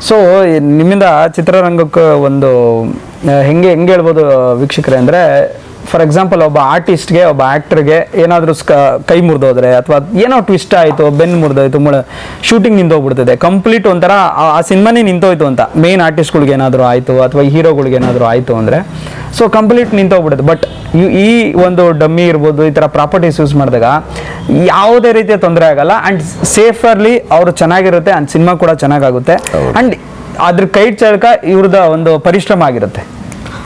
So ನಿಮ್ಮಿಂದ ಚಿತ್ರರಂಗಕ್ಕೆ ಒಂದು ಹೆಂಗೆ ಹೆಂಗೆ ಹೇಳ್ಬೋದು ವೀಕ್ಷಕರೇ ಅಂದರೆ ಫಾರ್ ಎಕ್ಸಾಂಪಲ್ ಒಬ್ಬ ಆರ್ಟಿಸ್ಟ್ಗೆ ಒಬ್ಬ ಆ್ಯಕ್ಟರ್ಗೆ ಏನಾದರೂ ಕೈ ಮುರಿದೋದ್ರೆ ಅಥವಾ ಏನೋ ಟ್ವಿಸ್ಟ್ ಆಯಿತು ಬೆನ್ನು ಮುರಿದೋಯ್ತು ಮುಳ ಶೂಟಿಂಗ್ ನಿಂತೋಗ್ಬಿಡ್ತದೆ. ಕಂಪ್ಲೀಟ್ ಒಂಥರ ಆ- ಸಿನಿಮಾನೇ ನಿಂತೋಯ್ತು ಅಂತ. ಮೇನ್ ಆರ್ಟಿಸ್ಟ್ಗಳಿಗೆ ಏನಾದರೂ ಆಯಿತು ಅಥವಾ ಹೀರೋಗಳಿಗೆ ಏನಾದರೂ ಆಯಿತು ಅಂದರೆ ಸೊ ಕಂಪ್ಲೀಟ್ ನಿಂತೋಗ್ಬಿಡುತ್ತೆ ಬಟ್ ಈ ಒಂದು ಡಮ್ಮಿ ಇರ್ಬೋದು ಈ ಥರ ಪ್ರಾಪರ್ಟೀಸ್ ಯೂಸ್ ಮಾಡಿದಾಗ ಯಾವುದೇ ರೀತಿಯ ತೊಂದರೆ ಆಗಲ್ಲ. ಆ್ಯಂಡ್ ಸೇಫರ್ಲಿ ಅವರು ಚೆನ್ನಾಗಿರುತ್ತೆ ಆ್ಯಂಡ್ ಸಿನಿಮಾ ಕೂಡ ಚೆನ್ನಾಗಾಗುತ್ತೆ. ಆ್ಯಂಡ್ ಅದ್ರ ಕೈ ಚಳಕ ಇವ್ರದ ಒಂದು ಪರಿಶ್ರಮ ಆಗಿರುತ್ತೆ.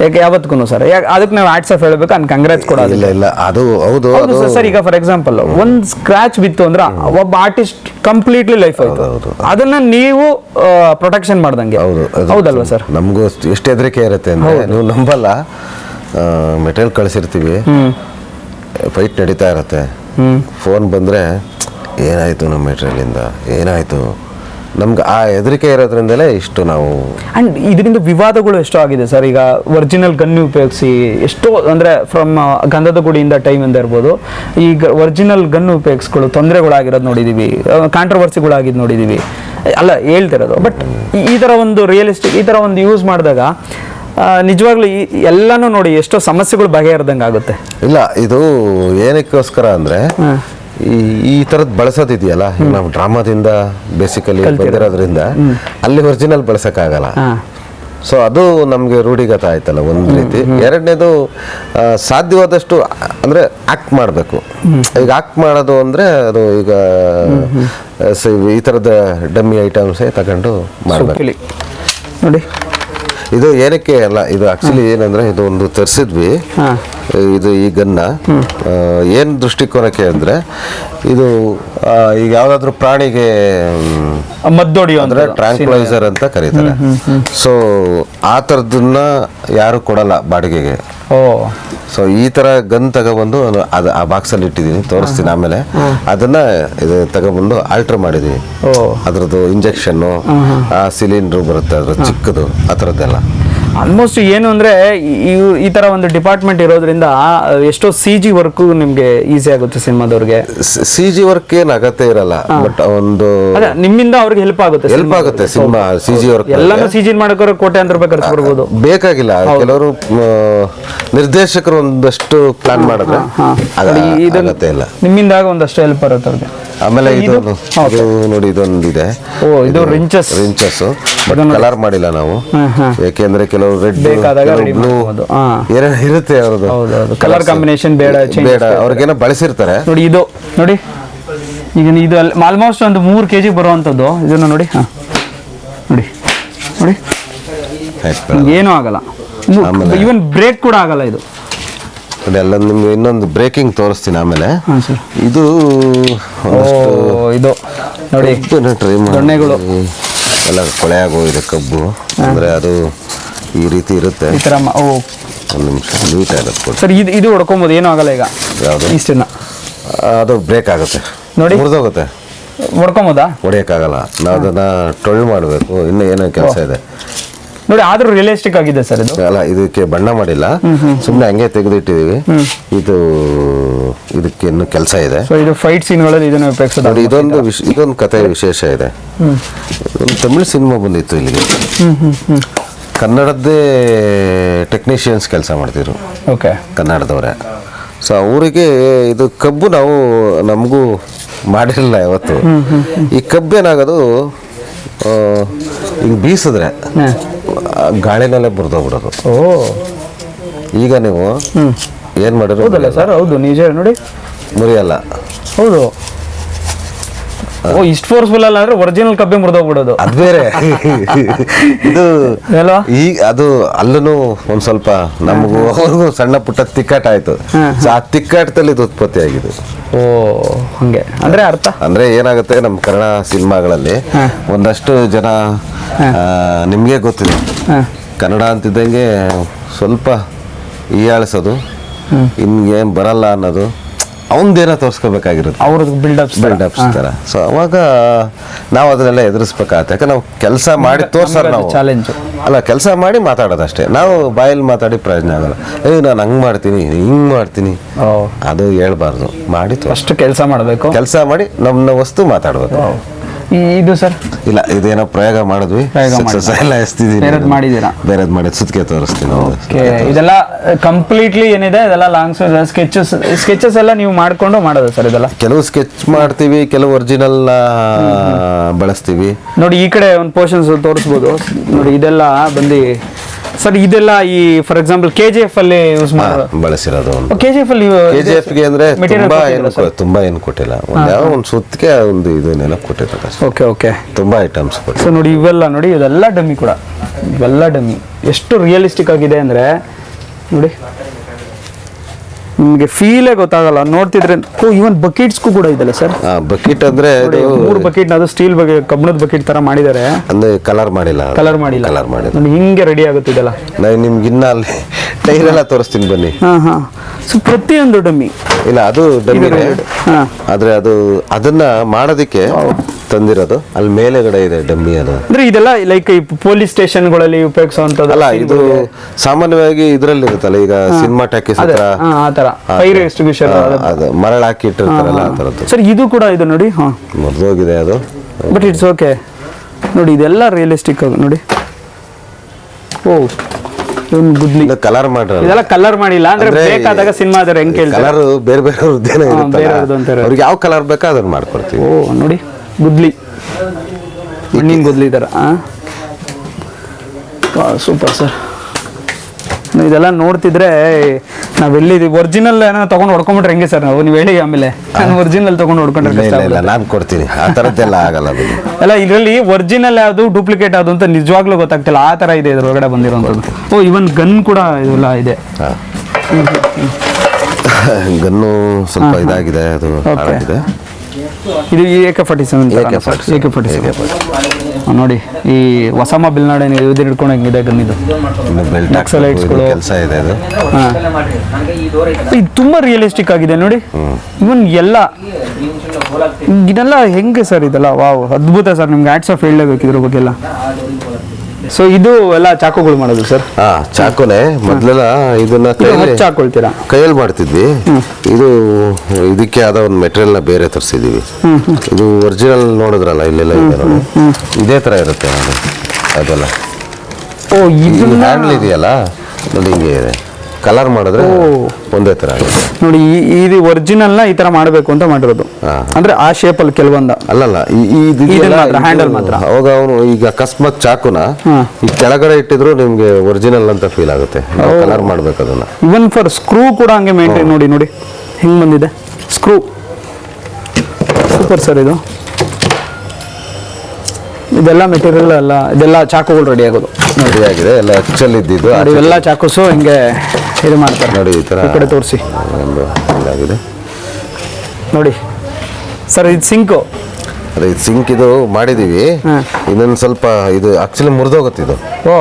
ಯಾಕೆ ಯಾವತ್ತಿಗೂ ಸರ್? ಯಾಕೆ ಅದಕ್ಕೆ ನಾವು ಆಟ್ಸ್ ಆಫ್ ಹೇಳ್ಬೇಕು ಅನ್ ಕಂಗ್ರಾಟ್ಸ್ ಕೊಡೋದಿಲ್ಲ ಇಲ್ಲ ಇಲ್ಲ ಅದು ಹೌದು ಅದು. ಸರ್, ಈಗ ಫಾರ್ ಎಕ್ಸಾಂಪಲ್ ಒಂದ್ ಸ್ಕ್ರಾಚ್ ಬಿತ್ತು ಅಂದ್ರೆ ಒಬ್ಬ ಆರ್ಟಿಸ್ಟ್ ಕಂಪ್ಲೀಟ್ಲಿ ಲೈಫ್ ಆಯ್ತು. ಅದನ್ನ ನೀವು ಪ್ರೊಟೆಕ್ಷನ್ ಮಾಡ್ದಂಗೆ. ಹೌದು ಅದು ಹೌದಲ್ವಾ ಸರ್? ನಮಗೂ ಎಷ್ಟು ಹೆದರಿಕೆ ಇರುತ್ತೆ ಅಂದ್ರೆ ನೀವು ನಂಬಲ್ಲ. ಮೆಟೀರಿಯಲ್ ಕಳಿಸಿರ್ತೀವಿ. ಫೈಟ್ ನಡೀತಾ ಇರುತ್ತೆ. ಫೋನ್ ಬಂದರೆ ಏನಾಯಿತು ನಮ್ಮ ಮೆಟೀರಿಯಲಿಂದ ಏನಾಯಿತು? ನಮ್ಗೆ ಆ ಹೆದರಿಕೆ ಇರೋದ್ರಿಂದಲೇ ಇಷ್ಟು ನಾವು ಅಂಡ್ ಇದರಿಂದ ವಿವಾದಗಳು ಎಷ್ಟೋ ಆಗಿದೆ ಸರ್. ಈಗ ಒರಿಜಿನಲ್ ಗನ್ ಉಪಯೋಗಿಸಿ ಎಷ್ಟೋ ಅಂದ್ರೆ ಫ್ರಮ್ ಗಂಧದ ಗುಡಿಯಿಂದ ಟೈಮ್ ಅಂತ ಇರ್ಬೋದು. ಈಗ ಒರಿಜಿನಲ್ ಗನ್ ಉಪಯೋಗಿಸ್ಗಳು ತೊಂದರೆಗಳಾಗಿರೋದು ನೋಡಿದೀವಿ. ಕಾಂಟ್ರವರ್ಸಿಗಳಾಗಿದ್ದು ನೋಡಿದೀವಿ. ಅಲ್ಲ ಹೇಳ್ತಿರೋದು. ಬಟ್ ಈ ಥರ ಒಂದು ರಿಯಲಿಸ್ಟಿಕ್ ಈ ಥರ ಒಂದು ಯೂಸ್ ಮಾಡಿದಾಗ ನಿಜವಾಗ್ಲೂ ಈ ಎಲ್ಲನೂ ನೋಡಿ ಎಷ್ಟೋ ಸಮಸ್ಯೆಗಳು ಬಗೆಹರಿದಂಗೆ ಆಗುತ್ತೆ ಇಲ್ಲ ಇದು ಏನಕ್ಕೋಸ್ಕರ ಅಂದರೆ ಈ ಈ ಥರದ್ದು ಬಳಸೋದಿದೆಯಲ್ಲ? ನಾವು ಡ್ರಾಮಾದಿಂದ ಬೇಸಿಕಲಿ ಬಂದಿರೋದ್ರಿಂದ ಅಲ್ಲಿ ಒರಿಜಿನಲ್ ಬಳಸೋಕ್ಕಾಗಲ್ಲ. ಸೊ ಅದು ನಮಗೆ ರೂಢಿಗತ ಆಯ್ತಲ್ಲ ಒಂದು ರೀತಿ. ಎರಡನೇದು ಸಾಧ್ಯವಾದಷ್ಟು ಅಂದರೆ ಆಕ್ಟ್ ಮಾಡಬೇಕು. ಈಗ ಆಕ್ಟ್ ಮಾಡೋದು ಅಂದರೆ ಅದು ಈಗ ಈ ಥರದ ಡಮ್ಮಿ ಐಟಮ್ಸೇ ತಗೊಂಡು ಮಾಡಬೇಕು. ನೋಡಿ. ಇದು ಏನಕ್ಕೆ ಅಲ್ಲ ಇದು ಆಕ್ಚುಲಿ ಏನಂದ್ರೆ ಇದು ಒಂದು ತರಿಸಿದ್ವಿ. ಇದು ಈ ಗನ್ನ. ಏನು ದೃಷ್ಟಿಕೋನಕ್ಕೆ ಅಂದರೆ ಇದು ಈಗ ಯಾವ್ದಾದ್ರು ಪ್ರಾಣಿಗೆ ಮದ್ದೊಡಿ ಮದ್ದೊಡಿಯೋ ಅಂದ್ರೆ ಟ್ರಾಂಕ್ಲೈಸರ್ ಅಂತ ಕರೀತಾರೆ. ಸೊ ಆ ಥರದನ್ನ ಯಾರು ಕೊಡಲ್ಲ ಬಾಡಿಗೆಗೆ. ಓ. ಸೊ ಈ ತರ ಗನ್ ತಗೊಬಂದು ಅದು ಆ ಬಾಕ್ಸಲ್ಲಿ ಇಟ್ಟಿದ್ದೀನಿ ತೋರಿಸ್ತೀನಿ ಆಮೇಲೆ. ಅದನ್ನ ಇದು ತಗೊಬಂದು ಆಲ್ಟರ್ ಮಾಡಿದೀನಿ ಅದ್ರದ್ದು ಇಂಜೆಕ್ಷನ್ನು ಆ ಸಿಲಿಂಡರ್ ಬರುತ್ತೆ ಅದ್ರ ಚಿಕ್ಕದು ಆ ಥರದ್ದೆಲ್ಲ. ಆಲ್ಮೋಸ್ಟ್ ಏನು ಅಂದ್ರೆ ಈ- ತರ ಒಂದು ಡಿಪಾರ್ಟ್ಮೆಂಟ್ ಇರೋದ್ರಿಂದ ಎಷ್ಟೋ ಸಿ ಜಿ ವರ್ಕು ನಿಮಗೆ ಈಸಿ ಆಗುತ್ತೆ ಸಿನಿಮಾದವ್ರಿಗೆ. ಸಿ ಜಿ ವರ್ಕ್ ಏನು ಅಗತ್ಯ ಇರಲ್ಲ ಬಟ್ ಒಂದು ನಿಮ್ಮಿಂದ ಅವ್ರಿಗೆ ಹೆಲ್ಪ್ ಆಗುತ್ತೆ ಹೆಲ್ಪ್ ಆಗುತ್ತೆ. ಸಿನಿಮಾ ಸಿ ಜಿ ವರ್ಕ್ ಎಲ್ಲಾನು ಸಿ ಜಿ ಮಾಡೋಕೆ ಕೋಟೆ ಅಂತ ರೂಪಾಯಿ ಖರ್ಚು ಬರ್ಬೋದು. ಬೇಕಾಗಿಲ್ಲ. ಕೆಲವರು ನಿರ್ದೇಶಕರು ಒಂದಷ್ಟು ಪ್ಲಾನ್ ಮಾಡಿದ್ರೆ ಇದನ್ನ- ಇಲ್ಲ. ನಿಮ್ಮಿಂದಾಗ ಒಂದಷ್ಟು ಹೆಲ್ಪ್ ಬರುತ್ತೆ ಅವ್ರಿಗೆ. ಆಮೇಲೆ ಇದು- ಇದು ನೋಡಿ ಇದೊಂದು ಇದೆ ಓ ಇದು ರಿಂಚಸ್ ರಿಂಚಸ್ ಬಟ್ ಕಲರ್ ಮಾಡಿಲ್ಲ ನಾವು. ಯಾಕೆಂದ್ರೆ ಕೆಲವು ರೆಡ್ ಬ್ಲೂ ಇರುತ್ತೆ ಅವ್ರದ್ದು ಹೌದು, ಕಾಂಬಿನೇಷನ್ ಬೇಡ, ಬೇಡ. ಅವ್ರಿಗೇನೋ ಬಳಸಿರ್ತಾರೆ. ನೋಡಿ ಇದು ನೋಡಿ. ಈಗ ಇದು ಆಲ್ಮೋಸ್ಟ್ ಒಂದು ಮೂರು ಕೆ ಜಿ ಬರುವಂಥದ್ದು. ಇದನ್ನು ನೋಡಿ ಹಾಂ. ನೋಡಿ ನೋಡಿ. ಏನೂ ಆಗಲ್ಲ. ಈವನ್ ಬ್ರೇಕ್ ಕೂಡ ಆಗಲ್ಲ ಇದು. ಎಲ್ಲ ನಿಮ್ಗೆ ಇನ್ನೊಂದು ಬ್ರೇಕಿಂಗ್ ತೋರಿಸ್ತೀನಿ ಆಮೇಲೆ. ಹಾಂ ಸರ್. ಇದು ಓ ಇದು ನೋಡಿ ಟ್ರೈ ದೊಣ್ಣೆಗಳು. ಎಲ್ಲ ಕೊಳೆ ಆಗೋಗಿದೆ ಕಬ್ಬು. ಅಂದ್ರೆ ಅದು ಈ ರೀತಿ ಇರುತ್ತೆ. ಈ ಥರ ಓ. ಒಂದು ನಿಮಿಷ ನೀಟ್ ಆಗುತ್ತೆ ಕೊಡಿ ಸರ್ ಇದು ಇದು ಹೊಡ್ಕೊಬೋದು ಏನೂ ಆಗಲ್ಲ ಈಗ. ಯಾವುದು? ಇಷ್ಟನ್ನ ಅದು ಬ್ರೇಕ್ ಆಗುತ್ತೆ. ನೋಡಿ. ಮುರಿದೋಗುತ್ತೆ. ಹೊಡ್ಕೊಬೋದಾ? ಹೊಡೆಯೋಕ್ಕಾಗಲ್ಲ ನಾವು ಅದನ್ನ ಟೊಳ್ಳು ಮಾಡಬೇಕು. ಇನ್ನೂ ಏನೋ ಕೆಲಸ ಇದೆ. ನೋಡಿ ಆದ್ರೂ ರಿಯಲಿಸ್ಟಿಕ್ ಆಗಿದೆ ಸರ್ ಇದು. ಅಲ್ಲ ಇದಕ್ಕೆ ಬಣ್ಣ ಮಾಡಿಲ್ಲ. ಸುಮ್ಮನೆ ಹಂಗೆ ತೆಗೆದಿಟ್ಟಿದೀವಿ ಇದು ಇದಕ್ಕೆ ಇನ್ನು ಕೆಲಸ ಇದೆ. ಸೊ ಇದು ಫೈಟ್ ಸೀನ್ಗಳಲ್ಲಿ ಇದನ್ನು ಉಪಯೋಗಿಸೋದು ನೋಡಿ ಇದೊಂದು ವಿಶ್ ಇದೊಂದು ಕತೆ ವಿಶೇಷ ಇದೆ. ಒಂದು ತಮಿಳ್ ಸಿನಿಮಾ ಬಂದಿತ್ತು ಇಲ್ಲಿಗೆ. ಕನ್ನಡದ್ದೇ ಟೆಕ್ನಿಷಿಯನ್ಸ್ ಕೆಲಸ ಮಾಡ್ತಿದ್ರು. ಓಕೆ. ಕನ್ನಡದವರೇ. ಸೊ ಅವರಿಗೆ ಇದು ಕಬ್ಬು ನಾವು ನಮಗೂ ಮಾಡಿರಲಿಲ್ಲ ಯಾವತ್ತು. ಈ ಕಬ್ಬು ಏನಾಗೋದು ಹಿಂಗ್ ಬೀಸಿದ್ರೆ ಗಾಳಿ ಗಾಳಿನಲ್ಲೇ ಬರ್ದೋಗ್ಬಿಡೋದು. ಓ. ಈಗ ನೀವು ಏನು ಮಾಡಿದ್ರು ಹೌದಲ್ಲ ಸರ್ ಹೌದು ನಿಜ ನೋಡಿ. ಮುರಿಯಲ್ಲ. ಹೌದು. ಓ ಇಷ್ಟು ಫೋರ್ಸ್ಫುಲ್ ಅಲ್ಲ ಅಂದ್ರೆ ಒರಿಜಿನಲ್ ಕಬ್ಬೆ ಮುರಿದೋಗ್ಬಿಡೋದು. ಅದು ಬೇರೆ. ಇದು ಅಲ್ವಾ? ಈಗ ಅದು ಅಲ್ಲೂ ಒಂದ್ ಸ್ವಲ್ಪ ನಮಗೂ ಅವ್ರಿಗೂ ಸಣ್ಣ ಪುಟ್ಟ ತಿಕ್ಕಾಟ ಆಯ್ತು. ಆ ತಿಕ್ಕಾಟದಲ್ಲಿ ಇದು ಉತ್ಪತ್ತಿ ಆಗಿದೆ. ಓ ಹಂಗೆ. ಅಂದ್ರೆ ಅರ್ಥ? ಅಂದ್ರೆ ಏನಾಗುತ್ತೆ ನಮ್ಮ ಕನ್ನಡ ಸಿನಿಮಾಗಳಲ್ಲಿ ಒಂದಷ್ಟು ಜನ ನಿಮಗೆ ಗೊತ್ತಿದೆ. ಕನ್ನಡ ಅಂತಿದ್ದಂಗೆ ಸ್ವಲ್ಪ ಹೀಯಾಳಿಸೋದು ಇನ್ಗೇನ್ ಬರಲ್ಲ ಅನ್ನೋದು. ಅವಂದೇನೋ ತೋರಿಸ್ಕೋಬೇಕಾಗಿರುತ್ತೆ. ಅವ್ರದ್ದು ಬಿಲ್ಡಪ್ ಬಿಲ್ಡಪ್ಸ್ ತರ. ಸೊ ಅವಾಗ ನಾವು ಅದನ್ನೆಲ್ಲ ಎದುರಿಸ್ಬೇಕಾಗತ್ತೆ. ಯಾಕಂದ್ರೆ ನಾವು ಕೆಲಸ ಮಾಡಿ ತೋರ್ಸಾರ ನಾವು. ಚಾಲೆಂಜ್ ಅಲ್ಲ ಕೆಲಸ ಮಾಡಿ ಮಾತಾಡೋದು ಅಷ್ಟೇ. ನಾವು ಬಾಯಲ್ಲಿ ಮಾತಾಡಿ ಪ್ರಯೋಜನ ಆಗಲ್ಲ. ಏ ನಾನು ಹಂಗೆ ಮಾಡ್ತೀನಿ ಹಿಂಗೆ ಮಾಡ್ತೀನಿ. ಓ ಅದು ಹೇಳ್ಬಾರ್ದು. ಮಾಡಿ ಅಷ್ಟು ಕೆಲಸ ಮಾಡಬೇಕು. ಕೆಲಸ ಮಾಡಿ ನಮ್ಮ ವಸ್ತು ಮಾತಾಡ್ಬೇಕು. ಇದು ಸರ್. ಇಲ್ಲ ಇದೇನೋ ಪ್ರಯೋಗ ಮಾಡಿದ್ವಿ. ಪ್ರಯೋಗ ಸಕ್ಸಸ್ ಎಲ್ಲ ಎಸ್ತಿದೀನಿ. ಬೇರೆದ್ ಮಾಡಿದ್ದೀರಾ? ಬೇರೆದ್ ಮಾಡಿ ಸುತ್ತಿಗೆ ತೋರಿಸ್ತೀನಿ ಓಕೆ ಇದೆಲ್ಲ ಕಂಪ್ಲೀಟ್ಲಿ ಏನಿದೆ? ಇದೆಲ್ಲ ಲಾಂಗ್ ಸ್ಕೆಚಸ್ ಸ್ಕೆಚಸ್ ಎಲ್ಲ ನೀವು ಮಾಡ್ಕೊಂಡು ಮಾಡೋದು ಸರ್ ಇದೆಲ್ಲ? ಕೆಲವು ಸ್ಕೆಚ್ ಮಾಡ್ತೀವಿ ಕೆಲವು ಒರಿಜಿನಲ್ ಬಳಸ್ತೀವಿ. ನೋಡಿ ಈ ಕಡೆ ಒಂದು ಪೋರ್ಷನ್ಸ್ ತೋರಿಸ್ಬೋದು. ನೋಡಿ ಇದೆಲ್ಲ ಬಂದು ಸರ್ ಇದೆಲ್ಲ ಈ for example K G F ಅಲ್ಲಿ ಯೂಸ್ ಬಳಸಿರೋದು ಒಂದು. ಕೆ ಜಿ ಎಫ್ ಅಲ್ಲಿ ಕೆ ಜಿ ಎಫ್ಗೆ ಅಂದ್ರೆ ತುಂಬಾ ಏನು ತುಂಬಾ ಏನು ಕೊಟ್ಟಿಲ್ಲ. ಒಂದ್ ಯಾವ ಒಂದು ಸುತ್ತಿಗೆ ಒಂದು ಇದನ್ನೆಲ್ಲ ಕೊಟ್ಟಿದ್ದಾರೆ ಅಷ್ಟೇ. ಓಕೆ ಓಕೆ ತುಂಬಾ ಐಟಮ್ಸ್ ಕೊಟ್ಟು ಸೊ ನೋಡಿ ಇವೆಲ್ಲ ನೋಡಿ ಇದೆಲ್ಲ ಡಮ್ಮಿ ಕೂಡ. ಇವೆಲ್ಲ ಡಮ್ಮಿ. ಎಷ್ಟು ರಿಯಲಿಸ್ಟಿಕ್ ಆಗಿದೆ ಅಂದ್ರೆ ನೋಡಿ. ನಿಮಗೆ ಫೀಲೇ ಗೊತ್ತಾಗಲ್ಲ. ನೋಡ್ತಿದ್ರೆ ಓ ಇವನ್ ಬಕೆಟ್ಸ್ಗೂ ಕೂಡ ಇದೆಲ್ಲ ಸರ್ ಬಕೆಟ್ ಅಂದ್ರೆ ಮೂರು ಬಕೆಟ್ ಅದು ಸ್ಟೀಲ್ ಬಗ್ಗೆ ಕಬ್ಬಣದ ಬಕೆಟ್ ತರ ಮಾಡಿದ್ದಾರೆ ಅಂದ್ರೆ ಕಲರ್ ಮಾಡಿಲ್ಲ. ಕಲರ್ ಮಾಡಿಲ್ಲ. ಕಲರ್ ಮಾಡಿಲ್ಲ. ನೋಡಿ ಹಿಂಗೆ ರೆಡಿ ಆಗುತ್ತಿದೆಲ್ಲ ನಾನು ನಿಮ್ಗೆ ಇನ್ನ ಅಲ್ಲಿ ಟೈರ್ ಎಲ್ಲ ತೋರಿಸ್ತೀನಿ ಬನ್ನಿ. ಹಾ ಹಾ. ಸೊ ಪ್ರತಿಯೊಂದು ಡಮ್ಮಿ ಇಲ್ಲ ಅದು ಡಮ್ಮಿ ಆದ್ರೆ ಅದು ಅದನ್ನ ಮಾಡೋದಕ್ಕೆ ತಂದಿರೋದು? ಅಲ್ಲಿ ಮೇಲೆಗಡೆ ಇದೆ ಡಮ್ಮಿ ಅದು. ಅಂದ್ರೆ ಇದೆಲ್ಲ ಲೈಕ್ ಈ ಪೊಲೀಸ್ ಸ್ಟೇಷನ್ಗಳಲ್ಲಿ ಉಪಯೋಗಿಸುವಂತದ್ದು ಅಲ್ಲ ಇದು ಸಾಮಾನ್ಯವಾಗಿ ಇದರಲ್ಲಿ ಇರುತ್ತಲ್ಲ ಈಗ ಸಿನಿಮಾ ಟಾಕೀಸ್ ಹತ್ರ? ಆ ತರ ಫೈರ್ ಎಕ್ಸ್ಟಿಬ್ಯೂಷನ್ ಆ, ಅದು. ಮರಳು ಹಾಕಿ ಇಟ್ಟಿರ್ತಾರಲ್ಲ ಆ ಥರದ್ದು. ಸರ್ ಇದು ಕೂಡ ಇದು ನೋಡಿ ಹಾ. ಮುರಿದೋಗಿದೆ ಅದು. ಬಟ್ ಇಟ್ಸ್ ಓಕೆ ನೋಡಿ ಇದೆಲ್ಲ ರಿಯಲಿಸ್ಟಿಕ್ ಅದು ನೋಡಿ. ಓ ಒಂದು ಗುದ್ಲಿ. ಇದು ಕಲರ್ ಮಾಡಿರೋದು ಇದೆಲ್ಲ ಕಲರ್ ಮಾಡಿಲ್ಲ ಅಂದ್ರೆ ಬೇಕಾದಾಗ ಸಿನಿಮಾ ಅದ್ರ ಹೆಂಗ್ ಕೇಳ್ತಾರೆ? ಕಲರ್ ಬೇರೆ ಬೇರೆ ಇರುತ್ತಲ್ಲ. ಅಂತಾರೆ. ಅವ್ರಿಗೆ ಯಾವ ಕಲರ್ ಬೇಕೋ ಅದನ್ನ ಮಾಡ್ಕೊಡ್ತೀವಿ. ಓ ನೋಡಿ. ಗುದ್ಲಿ. ಮಣ್ಣಿನ ಗುದ್ಲಿ ಥರ ಸೂಪರ್ ಸರ್ ಇದೆಲ್ಲ ನೋಡ್ತಿದ್ರೆ ನಾವೆಲ್ಲಿ ಒರಿಜಿನಲ್ ಏನೋ ತಗೊಂಡು ಹೊಡ್ಕೊಂಡ್ಬಿಟ್ರೆ ಹೆಂಗೆ ಸರ್ ನಾವು? ನೀವು ಹೇಳಿ ಆಮೇಲೆ. ನಾನು ಒರಿಜಿನಲ್ ತಗೊಂಡು ಹೊಡ್ಕೊಂಡ್ರೆ ಕಷ್ಟ ಇಲ್ಲ ನಾನು ಕೊಡ್ತೀನಿ. ಆ ಥರದ್ದೆಲ್ಲ ಆಗಲ್ಲ ಅದು ಅಲ್ಲ ಇದರಲ್ಲಿ ಒರಿಜಿನಲ್ ಯಾವುದು ಡೂಪ್ಲಿಕೇಟ್ ಯಾವುದು ಅಂತ ನಿಜವಾಗ್ಲೂ ಗೊತ್ತಾಗ್ತಿಲ್ಲ. ಆ ಥರ ಇದೆ ಇದ್ರೊಳಗಡೆ ಬಂದಿರೋಂಥದ್ದು. ಓ ಇವನ್ ಗನ್ ಕೂಡ ಇದೆಲ್ಲ ಇದೆ. ಗನ್ನು ಸ್ವಲ್ಪ ಇದಾಗಿದೆ ಅದು Okay. ಇದು A K forty seven AK-47. A K forty seven ನೋಡಿ ಈ ಒಸಾಮ ಬಿಲ್ನಾಡನ್ ಇದು ಹಿಡ್ಕೊಂಡು ಹೆಂಗಿದೆ ಗನ್ ಇದು ಇನ್ನು ಬೆಲ್ಟ್ Naxalites ಗಳು. ಕೆಲಸ ಇದೆ ಅದು. ಇದು ತುಂಬ ರಿಯಲಿಸ್ಟಿಕ್ ಆಗಿದೆ ನೋಡಿ. ಇವನ್ ಎಲ್ಲ ಇದೆಲ್ಲ ಹೆಂಗೆ ಸರ್ ಇದೆಲ್ಲ? ವಾವ್ ಅದ್ಭುತ ಸರ್ ನಿಮ್ಗೆ ಆಟ್ಸ್ ಆಫ್ ಹೇಳಲೇಬೇಕು ಇದ್ರ ಬಗ್ಗೆ ಎಲ್ಲ ಸೊ ಇದು ಎಲ್ಲ ಚಾಕುಗಳು ಮಾಡೋದು ಸರ್. ಹಾ ಚಾಕುನೆ. ಮೊದ್ಲೆಲ್ಲ ಇದನ್ನ ಇದು ಕೈಯಲ್ಲಿ ಹಚ್ಚ ಹಾಕೊಳ್ತೀರಾ? ಕೈಯಲ್ಲಿ ಮಾಡ್ತಿದ್ವಿ. ಇದು ಇದಕ್ಕೆ ಆದ ಒಂದು ಮೆಟೀರಿಯಲ್ನ ಬೇರೆ ತರಿಸಿದೀವಿ ಇದು ಒರಿಜಿನಲ್ ನೋಡಿದ್ರಲ್ಲ ಇಲ್ಲೆಲ್ಲ ಇದೆ ನೋಡಿ. ಇದೇ ತರ ಇರುತ್ತೆ ಅದು. ಅದೆಲ್ಲ. ಓ ಇದು ಹ್ಯಾಂಡ್ಲ್ ಇದೆಯಲ್ಲ? ನೋಡಿ ಹಿಂಗೆ ಇದೆ. ಕಲರ್ ಮಾಡಿದ್ರೆ ಒಂದೇ ತರ ನೋಡಿ ಈ- ಇದು ಒರಿಜಿನಲ್ನ ಈ ತರ ಮಾಡಬೇಕು ಅಂತ ಮಾಡಿರೋದು. ಅಂದ್ರೆ ಆ ಶೇಪ್ ಅಲ್ಲಿ ಕೆಲವೊಂದ. ಅಲ್ಲಲ್ಲ ಇದು ಮಾತ್ರ. ಅವಾಗ ಅವನು ಈಗ ಅಕಸ್ಮಾತ್ ಚಾಕುನ ಈ ಕೆಳಗಡೆ ಇಟ್ಟಿದ್ರು ನಿಮ್ಗೆ ಒರಿಜಿನಲ್ ಅಂತ ಫೀಲ್ ಆಗುತ್ತೆ. ಕಲರ್ ಮಾಡ್ಬೇಕು ಅದನ್ನ. ಇವನ್ ಫಾರ್ ಸ್ಕ್ರೂ ಕೂಡ ಹಂಗೆ ಮೇಂಟೈನ್ ನೋಡಿ ನೋಡಿ. ಹಿಂಗ್ ಬಂದಿದೆ? ಸ್ಕ್ರೂ ಸೂಪರ್ ಸರ್ ಇದು. ಇದೆಲ್ಲ ಮೆಟೀರಿಯಲ್ ಎಲ್ಲ ಇದೆಲ್ಲ ಚಾಕುಗಳು ರೆಡಿ ಆಗೋದು. ರೆಡಿ ಆಗಿದೆ ಎಲ್ಲ ಆಕ್ಚುಲ್ ಇದ್ದಿದ್ದು. ಇವೆಲ್ಲ ಚಾಕುಸು ಹಿಂಗೆ ಇದು ಮಾಡ್ತಾರೆ. ನೋಡಿ ಈ ಥರ ಈ ಕಡೆ ತೋರಿಸಿ. ಒಂದು ಇದಾಗಿದೆ. ನೋಡಿ. ಸರ್ ಇದು ಸಿಂಕು. ಅದೇ ಸಿಂಕ್ ಇದು ಮಾಡಿದ್ದೀವಿ. ಇನ್ನೊಂದು ಸ್ವಲ್ಪ ಇದು ಆಕ್ಚುಲಿ ಮುರಿದೋಗುತ್ತೆ ಇದು. ಓ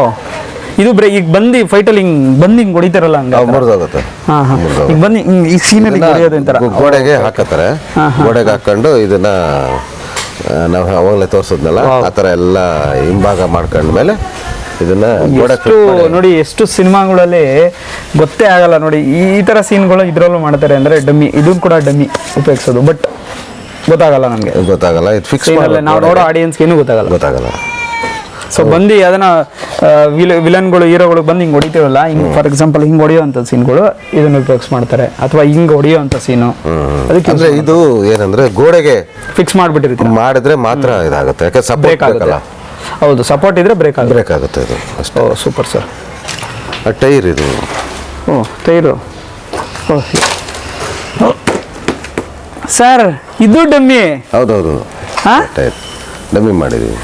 ಇದು ಬ್ರೇ ಈಗ ಬಂದು ಫೈಟಲ್ಲಿ ಹಿಂಗೆ ಬಂದು ಹಿಂಗೆ ಹೊಡಿತಾರಲ್ಲ ಹಂಗೆ ಮುರಿದೋಗುತ್ತೆ. ಬನ್ನಿ ಹಾ. ಈಗ ಬಂದು ಹಿಂಗ್ ಈ ಸೀನಲ್ಲಿ ಹೊಡಿಯೋದು ಗೋಡೆಗೆ ಹಾಕತ್ತಾರೆ. ಗೋಡೆಗೆ ಹಾಕೊಂಡು ಇದನ್ನ ನಾವು ಅವಾಗಲೇ ತೋರಿಸಿದ್ನಲ್ಲ? ಆ ಥರ ಎಲ್ಲ ಹಿಂಭಾಗ ಮಾಡ್ಕೊಂಡ್ಮೇಲೆ ಇದನ್ನ ಎಷ್ಟು ನೋಡಿ ಎಷ್ಟು ಸಿನಿಮಾಗಳಲ್ಲಿ ಗೊತ್ತೇ ಆಗಲ್ಲ ನೋಡಿ ಈ ತರ ಸೀನ್ಗಳು ಇದ್ರಲ್ಲೂ ಮಾಡ್ತಾರೆ ಅಂದ್ರೆ ಡಮ್ಮಿ ಇದು ಕೂಡ ಡಮ್ಮಿ ಉಪಯೋಗಿಸೋದು ಬಟ್ ಗೊತ್ತಾಗಲ್ಲ ನಮಗೆ. ಗೊತ್ತಾಗಲ್ಲ ಇದು ಫಿಕ್ಸ್ ನಾವು ನೋಡೋ ಆಡಿಯನ್ಸ್ ಏನೂ ಗೊತ್ತಾಗಲ್ಲ. ಗೊತ್ತಾಗಲ್ಲ. ಸೊ ಬಂದು ಅದನ್ನ ವಿಲನ್ಗಳು ಹೀರೋಗಳು ಬಂದು ಹಿಂಗೆ ಹೊಡಿತೀವಲ್ಲ ಹಿಂಗೆ ಫಾರ್ ಎಕ್ಸಾಂಪಲ್ ಹಿಂಗೆ ಹೊಡೆಯುವಂಥ ಸೀನ್ಗಳು ಇದನ್ನ ಉಪಯೋಗಿಸ್ ಮಾಡ್ತಾರೆ ಅಥವಾ ಹಿಂಗೆ ಹೊಡೆಯುವಂಥ ಸೀನು. ಅದಕ್ಕೆ ಅಂದ್ರೆ ಇದು ಏನಂದ್ರೆ ಗೋಡೆಗೆ ಫಿಕ್ಸ್ ಮಾಡಿಬಿಟ್ಟಿರ್ತೀವಿ ಮಾಡಿದ್ರೆ ಮಾತ್ರ ಇದಾಗುತ್ತೆ ಯಾಕೆ ಸಬ್ರೇಕ್ ಆಗಲ್ಲ ಹೌದು ಸಪೋರ್ಟ್ ಇದ್ರೆ ಬ್ರೇಕ್ ಆಗುತ್ತೆ. ಬ್ರೇಕ್ ಆಗುತ್ತೆ ಇದು ಅಷ್ಟೇ. ಓ ಸೂಪರ್ ಸರ್ ಟೈರ್ ಇದು. ಓ ಟೈರು. ಸರ್ ಇದು ಡಮ್ಮಿ. ಹೌದೌದು. ಹಾ? ಟೈರ್. ಡಮ್ಮಿ ಮಾಡಿದೀವಿ.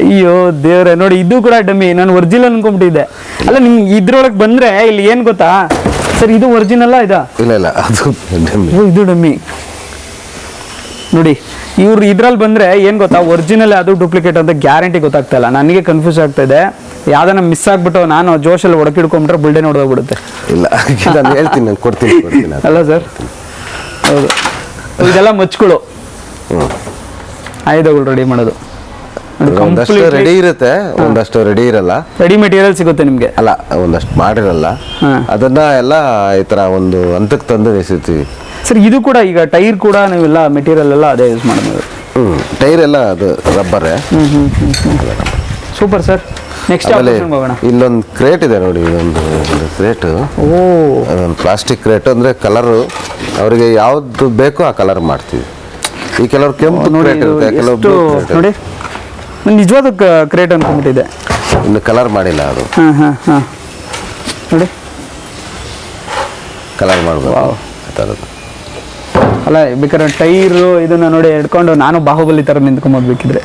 ಅಯ್ಯೋ ದೇವ್ರೆ ನೋಡಿ ಇದು ಕೂಡ ಡಮ್ಮಿ. ನಾನು ಒರಿಜಿನಲ್ ಅನ್ಕೊಂಬಿಟ್ಟಿದ್ದೆ ಅಲ್ಲ ನಿಮ್ಗೆ ಇದ್ರೊಳಗೆ ಬಂದ್ರೆ ಇಲ್ಲಿ ಏನು ಗೊತ್ತಾ? ಸರ್ ಇದು ಒರಿಜಿನಲ್ಲ ಇದಾ? ಇಲ್ಲ ಇಲ್ಲ ಅದು ಡಮ್ಮಿ. ಓ ಇದು ಡಮ್ಮಿ. ನೋಡಿ ಇವ್ರು ಇದ್ರಲ್ಲಿ ಬಂದ್ರೆ ಏನು ಗೊತ್ತಾ? ಒರಿಜಿನಲ್ ಅದು ಡೂಪ್ಲಿಕೇಟ್ ಅಂತ ಗ್ಯಾರಂಟಿ ಗೊತ್ತಾಗ್ತಾ ಇಲ್ಲ. ನನಗೆ ಕನ್ಫ್ಯೂಸ್ ಆಗ್ತಾ ಇದೆ. ಯಾವ್ದನ್ನ ಮಿಸ್ ಆಗ್ಬಿಟ್ಟು ನಾನು ಜೋಶಲ್ಲಿ ಒಡಕಿಡ್ಕೊಂಡ್ರೆ ಬಿಲ್ಡೆ ನೋಡೋಗ್ಬಿಡುತ್ತೆ ಇಲ್ಲ ನಾನು ಹೇಳ್ತೀನಿ ನಾನು ಕೊಡ್ತೀನಿ ಕೊಡ್ತೀನಿ ಅಲ್ಲ ಸರ್? ಹೌದು. ಇದೆಲ್ಲ ಮಚ್ಗಳು ಆಯುಧಗಳು ರೆಡಿ ಮಾಡೋದು. ಒಂದಷ್ಟು ರೆಡಿ ಇರುತ್ತೆ ಒಂದಷ್ಟು ರೆಡಿ ಇರಲ್ಲ. ರೆಡಿ ಮೆಟೀರಿಯಲ್ ಸಿಗುತ್ತೆ ನಿಮಗೆ. ಅಲ್ಲ ಒಂದಷ್ಟು ಮಾಡಿರಲ್ಲ. ಅದನ್ನ ಎಲ್ಲ ಈ ತರ ಒಂದು ಹಂತಕ್ಕೆ ತಂದು ನಿಲ್ಸಿರ್ತೀವಿ ಸರ್ ಇದು ಕೂಡ ಈಗ ಟೈರ್ ಕೂಡ ನೀವೆಲ್ಲ ಮೆಟೀರಿಯಲ್ ಎಲ್ಲ ಅದೇ ಯೂಸ್ ಮಾಡೋದು ಹ್ಞೂ ಟೈರ್ ಎಲ್ಲ ಅದು ರಬ್ಬರೇ ಸೂಪರ್ ಸರ್ ನೆಕ್ಸ್ಟ್ ಆಮೇಲೆ ಹೋಗೋಣ ಇಲ್ಲೊಂದು ಕ್ರೇಟ್ ಇದೆ ನೋಡಿ ಇದೊಂದು ಕ್ರೇಟ್ ಓ. ಅದೊಂದು ಪ್ಲಾಸ್ಟಿಕ್ ಕ್ರೇಟ್ ಅಂದರೆ ಕಲರು ಅವರಿಗೆ ಯಾವ್ದು ಬೇಕೋ ಆ ಕಲರ್ ಮಾಡ್ತೀವಿ. ಈ ಕೆಲವರು ಕೆಂಪು ನೋಡಿ ಕ್ರೇಟ್ ಇರುತ್ತೆ ಕೆಲವರು ನೋಡಿ. ನಿಜವಾದ ಕ್ರೇಟ್ ಅನ್ಕೊಂಡ್ಬಿಟ್ಟಿದೆ. ಇನ್ನು ಕಲರ್ ಮಾಡಿಲ್ಲ ಅದು. ಹಾಂ ಹಾಂ ಹಾಂ. ನೋಡಿ. ಕಲರ್ ಮಾಡ್ಬೋದು. ಆ ಥರದ್ದು. ಅಲ್ಲ ಬೇಕಾದ್ರೆ ಟೈರು ಇದನ್ನ ನೋಡಿ ಹಿಡ್ಕೊಂಡು ನಾನು ಬಾಹುಬಲಿ ಥರ ನಿಂತ್ಕೊಂಬೋದು ಬೇಕಿದ್ರೆ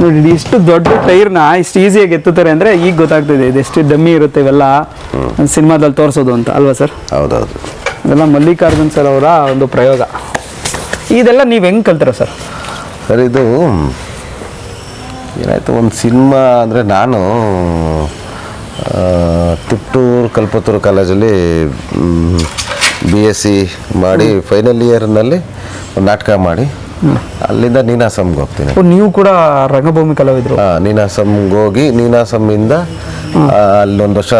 ನೋಡಿ ಇದು ಇಷ್ಟು ದೊಡ್ಡ ಟೈರ್ನ ಇಷ್ಟು ಈಸಿಯಾಗಿ ಎತ್ತುತ್ತಾರೆ ಅಂದರೆ ಈಗ ಗೊತ್ತಾಗ್ತಿದೆ ಇದು ಎಷ್ಟು ಡಮ್ಮಿ ಇರುತ್ತೆ ಇವೆಲ್ಲ. ಸಿನಿಮಾದಲ್ಲಿ ತೋರಿಸೋದು ಅಂತ ಅಲ್ವಾ ಸರ್? ಹೌದೌದು. ಇದೆಲ್ಲ ಮಲ್ಲಿಕಾರ್ಜುನ್ ಸರ್ ಅವರ ಒಂದು ಪ್ರಯೋಗ. ಇದೆಲ್ಲ ನೀವು ಹೆಂಗೆ ಕಲ್ತೀರ ಸರ್? ಸರ್ ಇದು ಏನಾಯಿತು ಒಂದು ಸಿನಿಮಾ ಅಂದರೆ ನಾನು ತಿಪ್ಟೂರು ಕಲ್ಪತೂರು ಕಾಲೇಜಲ್ಲಿ ಬಿ ಎಸ್ ಸಿ ಮಾಡಿ ಫೈನಲ್ ಇಯರ್ನಲ್ಲಿ ಒಂದು ನಾಟಕ ಮಾಡಿ. ಅಲ್ಲಿಂದ ನೀನಾಸಮ್ಗೆ ಹೋಗ್ತೀನಿ. ನೀವು ಕೂಡ ರಂಗಭೂಮಿ ಕಲಾವಿದರು? ಹಾಂ ನೀನಾಸಮ್ಗೆ ಹೋಗಿ ನೀನಾಸಮ್ಮಿಂದ ಅಲ್ಲೊಂದು ವರ್ಷ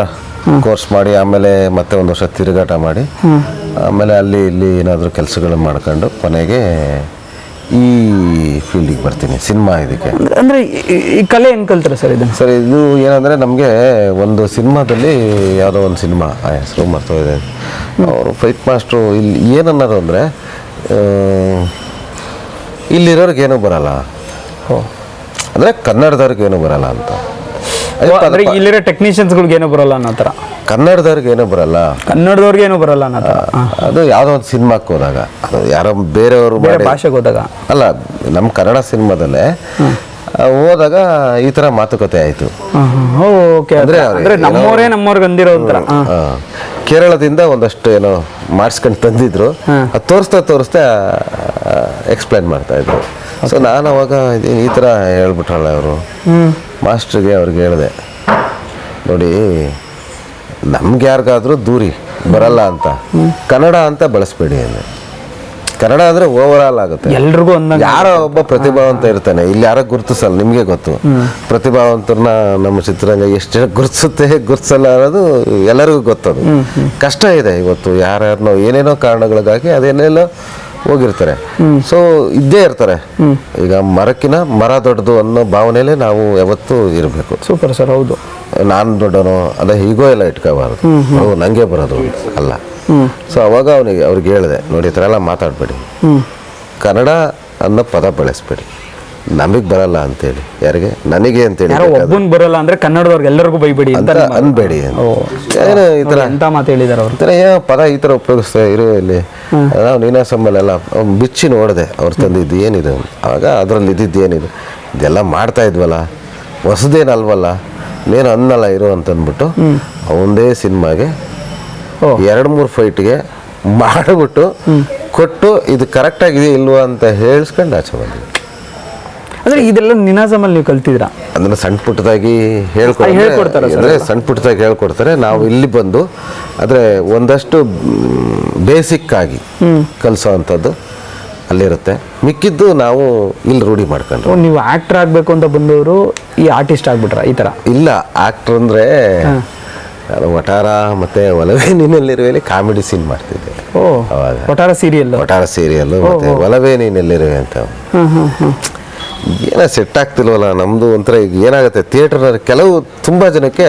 ಕೋರ್ಸ್ ಮಾಡಿ ಆಮೇಲೆ ಮತ್ತೆ ಒಂದು ವರ್ಷ ತಿರುಗಾಟ ಮಾಡಿ. ಆಮೇಲೆ ಅಲ್ಲಿ ಇಲ್ಲಿ ಏನಾದರೂ ಕೆಲಸಗಳು ಮಾಡ್ಕೊಂಡು ಕೊನೆಗೆ ಈ ಫೀಲ್ಡಿಗೆ ಬರ್ತೀನಿ ಸಿನಿಮಾ ಇದಕ್ಕೆ. ಅಂದರೆ ಈ- ಕಲೆ ಹೆಂಗೆ ಕಲ್ತಾರೆ ಸರ್ ಇದನ್ನು? ಸರ್ ಇದು ಏನಂದರೆ ನಮಗೆ ಒಂದು ಸಿನಿಮಾದಲ್ಲಿ ಯಾವುದೋ ಒಂದು ಸಿನಿಮಾ ಆ ಹೆಸರು ಮರ್ತೋಗಿದೆ. ಅವರು ಫೈಟ್ ಮಾಸ್ಟ್ರು ಇಲ್ಲಿ ಏನನ್ನೋದು ಅಂದರೆ ಇಲ್ಲಿರೋರ್ಗೇನು ಬರಲ್ಲ. ಓ ಅಂದರೆ ಕನ್ನಡದವ್ರಿಗೆ ಏನೂ ಬರಲ್ಲ ಅಂತ. ಅಂದರೆ ಇಲ್ಲಿರೋ ಟೆಕ್ನಿಷಿಯನ್ಸ್ಗಳಿಗೆ ಏನೂ ಬರಲ್ಲ ಅನ್ನೋ ತರ ಕನ್ನಡದವ್ರಿಗೆ ಏನೂ ಬರಲ್ಲ. ಕನ್ನಡದವ್ರಿಗೆ ಏನೂ ಬರಲ್ಲ ಅನ್ನೋ ಅದು ಯಾವುದೋ ಒಂದು ಸಿನಿಮಾಕ್ಕೆ ಹೋದಾಗ. ಅದು ಯಾರೋ ಬೇರೆಯವರು ಬೇರೆ ಮಾಡಿ ಭಾಷೆಗೆ ಹೋದಾಗ. ಅಲ್ಲ ನಮ್ಮ ಕನ್ನಡ ಸಿನಿಮಾದಲ್ಲೇ ಆ, ಹೋದಾಗ ಈ ಥರ ಮಾತುಕತೆ ಆಯಿತು. ಓಕೆ ಅಂದ್ರೆ ಅಂದ್ರೆ ಅವ್ರಿಗೆ ಅಂದ್ರೆ ನಮ್ಮವರೇ ನಮ್ಮವ್ರಿಗೆ ಅಂದಿರೋ ಒಂಥರ. ಆ, ಕೇರಳದಿಂದ ಒಂದಷ್ಟು ಏನೋ ಮಾಡಿಸ್ಕೊಂಡು ತಂದಿದ್ರು ಅದು ತೋರಿಸ್ತಾ ತೋರಿಸ್ತಾ ಎಕ್ಸ್ಪ್ಲೈನ್ ಮಾಡ್ತಾ ಇದ್ರು. ಸೊ ನಾನು ಅವಾಗ ಈ ಥರ ಹೇಳ್ಬಿಟ್ರಲ್ಲ ಅವರು ಮಾಸ್ಟ್ರಿಗೆ ಅವ್ರಿಗೆ ಹೇಳಿದೆ ನೋಡಿ ನಮ್ಗೆ ಯಾರಿಗಾದ್ರೂ ದೂರಿ ಬರಲ್ಲ ಅಂತ ಕನ್ನಡ ಅಂತ ಬಳಸ್ಬೇಡಿ ಅಂದರೆ ಕನ್ನಡ ಅಂದರೆ ಓವರ್ ಆಲ್ ಆಗುತ್ತೆ. ಎಲ್ರಿಗೂ ಯಾರೋ ಒಬ್ಬ ಪ್ರತಿಭಾವಂತ ಇರ್ತಾನೆ. ಇಲ್ಲಿ ಯಾರೋ ಗುರುತಿಸಲ್ಲ ನಿಮಗೆ ಗೊತ್ತು. ಪ್ರತಿಭಾವಂತರನ್ನ ನಮ್ಮ ಚಿತ್ರರಂಗ ಎಷ್ಟು ಜನ ಗುರುತಿಸುತ್ತೆ ಗುರುತಿಸಲ್ಲ ಅನ್ನೋದು ಎಲ್ಲರಿಗೂ ಗೊತ್ತದು. ಕಷ್ಟ ಇದೆ ಇವತ್ತು. ಯಾರ್ಯಾರನೋ ಏನೇನೋ ಕಾರಣಗಳಿಗಾಗಿ ಅದೇನೆಲ್ಲೋ ಹೋಗಿರ್ತಾರೆ. ಸೊ ಇದ್ದೇ ಇರ್ತಾರೆ. ಈಗ ಮರಕ್ಕಿನ ಮರ ದೊಡ್ಡದು ಅನ್ನೋ ಭಾವನೆಯಲ್ಲೇ ನಾವು ಯಾವತ್ತೂ ಇರಬೇಕು. ಸೂಪರ್ ಸರ್ ಹೌದು. ನಾನು ದೊಡ್ಡನು ಅದ ಹೀಗೋ ಎಲ್ಲ ಇಟ್ಕೋಬಾರ್ದು. ಅವು ನಂಗೆ ಬರೋದು ಅಲ್ಲ. ಸೊ ಅವಾಗ ಅವನಿಗೆ ಅವ್ರಿಗೆ ಹೇಳಿದೆ ನೋಡಿ ಈ ಥರ ಎಲ್ಲ ಮಾತಾಡಬೇಡಿ. ಕನ್ನಡ ಅನ್ನೋ ಪದ ಬಳಸ್ಬೇಡಿ. ನಮಗೆ ಬರಲ್ಲ ಅಂತೇಳಿ. ಯಾರಿಗೆ? ನನಗೆ ಅಂತೇಳಿ ಯಾರೋ ಒಬ್ಬನ್ ಬರಲ್ಲ ಅಂದ್ರೆ ಕನ್ನಡದವ್ರಿಗೆ ಎಲ್ಲರಿಗೂ ಬೈಬೇಡಿ ಅಂತ ಅನ್ಬೇಡಿ ಏನು ಈ ಥರ ಎಂತ ಮಾತು ಹೇಳಿದಾರೆ ಅವರು? ಥರ ಏನೋ ಪದ ಈ ಥರ ಉಪಯೋಗಿಸ್ತಾ ಇರು ಇಲ್ಲಿ. ನಾವು ನೀನಾಸಂಬಲ್ ಎಲ್ಲ ಬಿಚ್ಚಿ ನೋಡಿದೆ. ಅವ್ರು ತಂದಿದ್ದು ಏನಿದೆ? ಆಗ ಅದ್ರಲ್ಲಿ ಇದ್ದಿದ್ದು ಏನಿದೆ? ಇದೆಲ್ಲ ಮಾಡ್ತಾ ಇದ್ವಲ್ಲ. ಹೊಸದೇನಲ್ವಲ್ಲ? ನೀನು ಅನ್ನಲ್ಲ ಇರು ಅಂತಂದ್ಬಿಟ್ಟು ಅವಂದೇ ಸಿನಿಮಾಗೆ. ಎರಡು ಮೂರು ಫೈಟ್ಗೆ ಮಾಡಿಬಿಟ್ಟು ಕೊಟ್ಟು ಇದು ಕರೆಕ್ಟಾಗಿದೆ ಇಲ್ವಾ ಅಂತ ಹೇಳಿಸ್ಕೊಂಡು ಆಚೆ ಬಂದ್ವಿ. ಅಂದ್ರೆ ಇದೆಲ್ಲ ನಿನಾಜಮಲ್ಲಿ ನೀವು ಕಲ್ತಿದ್ರ ಅಂದ್ರೆ ಸಣ್ಣ ಪುಟ್ಟದಾಗಿ ಹೇಳ್ಕೊಡ್ತಾರೆ ಅಂದ್ರೆ ಸಣ್ಣ ಪುಟ್ಟದಾಗಿ ಹೇಳ್ಕೊಡ್ತಾರೆ. ನಾವು ಇಲ್ಲಿ ಬಂದು ಆದರೆ ಒಂದಷ್ಟು ಬೇಸಿಕ್ ಆಗಿ ಕಲಿಸೋ ಅಂಥದ್ದು ಅಲ್ಲಿರುತ್ತೆ. ಮಿಕ್ಕಿದ್ದು ನಾವು ಇಲ್ಲಿ ರೂಢಿ ಮಾಡ್ಕೊಂಡ್ರು. ನೀವು ಆಕ್ಟರ್ ಆಗಬೇಕು ಅಂತ ಬಂದವರು ಈ ಆರ್ಟಿಸ್ಟ್ ಆಗ್ಬಿಟ್ರ ಈ ತರ? ಇಲ್ಲ ಆಕ್ಟರ್ ಅಂದ್ರೆ ಒಟಾರ ವಟಾರ ಮತ್ತೆ ಒಲವೆ ನೀನೆಲ್ಲಿರುವೆಯಲ್ಲಿ ಕಾಮಿಡಿ ಸೀನ್ ಮಾಡ್ತಿದ್ದೆ. ಒಟಾರ ಅವಾಗ. ಒಟ್ಟಾರ ಸೀರಿಯಲ್ ವಟಾರ ಸೀರಿಯಲ್ ಮತ್ತೆ ಒಲವೆ ನೀನಲ್ಲಿರುವೆ ಅಂತ. ಏನೋ ಸೆಟ್ ಆಗ್ತಿಲ್ವಲ್ಲ ನಮ್ದು ಒಂಥರ ಈಗ ಏನಾಗುತ್ತೆ ಥಿಯೇಟರ್ ಕೆಲವು ತುಂಬಾ ಜನಕ್ಕೆ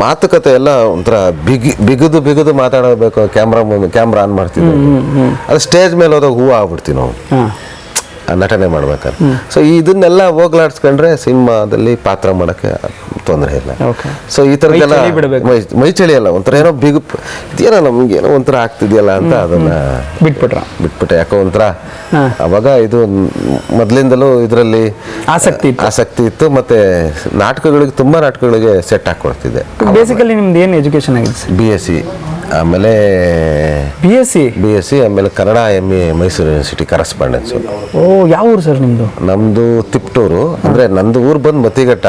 ಮಾತುಕತೆ ಎಲ್ಲ ಒಂಥರ ಬಿಗಿ ಬಿಗಿದು ಬಿಗಿದು ಮಾತಾಡಬೇಕು ಕ್ಯಾಮ್ರಾ ಕ್ಯಾಮ್ರಾ ಆನ್ ಮಾಡ್ತೀವಿ ಅದು ಸ್ಟೇಜ್ ಮೇಲೆ ಹೋದಾಗ ಹೂವು ಆಗ್ಬಿಡ್ತೀವಿ ನಾವು. ನಟನೆ ಮಾಡ್ಬೇಕಾದ್ರೆ. ಸೊ ಇದನ್ನೆಲ್ಲ ಹೋಗ್ಲಾಡ್ಸ್ಕೊಂಡ್ರೆ ಸಿನಿಮಾದಲ್ಲಿ ಪಾತ್ರ ಮಾಡೋಕ್ಕೆ ತೊಂದರೆ ಇಲ್ಲ. ಸೊ ಈ ಥರದ್ದೆಲ್ಲ ಮೈ ಚಳಿ ಅಲ್ಲ ಒಂಥರ ಏನೋ ಬಿಗು ಇದೇನೋ ನಮ್ಗೆ ಏನೋ ಒಂಥರ ಆಗ್ತಿದೆಯಲ್ಲ ಅಂತ ಅದನ್ನ ಬಿಟ್ಬಿಟ್ರ. ಬಿಟ್ಬಿಟ್ಟೆ ಯಾಕೋ ಒಂಥರ. ಅವಾಗ ಇದು ಮೊದಲಿಂದಲೂ ಇದರಲ್ಲಿ ಆಸಕ್ತಿ ಇತ್ತು. ಆಸಕ್ತಿ ಇತ್ತು ಮತ್ತೆ ನಾಟಕಗಳಿಗೆ ತುಂಬಾ ನಾಟಕಗಳಿಗೆ ಸೆಟ್ ಹಾಕೊಡ್ತಿದ್ದೆ ಬೇಸಿಕಲಿ ನಿಮ್ದು ಏನು ಎಜುಕೇಶನ್ ಆಗಿದೆ ಬಿ ಎಸ್ ಸಿ ಆಮೇಲೆ B S C B S C ಆಮೇಲೆ Kannada M A Mysore university correspondence ಓ ಯಾವ ಊರು ಸರ್ ನಿಮ್ಮದು ನಮ್ಮದು ತಿಪ್ಟೂರು. ಅಂದರೆ ನಂದು ಊರು ಬಂದು ಮತಿಘಟ್ಟ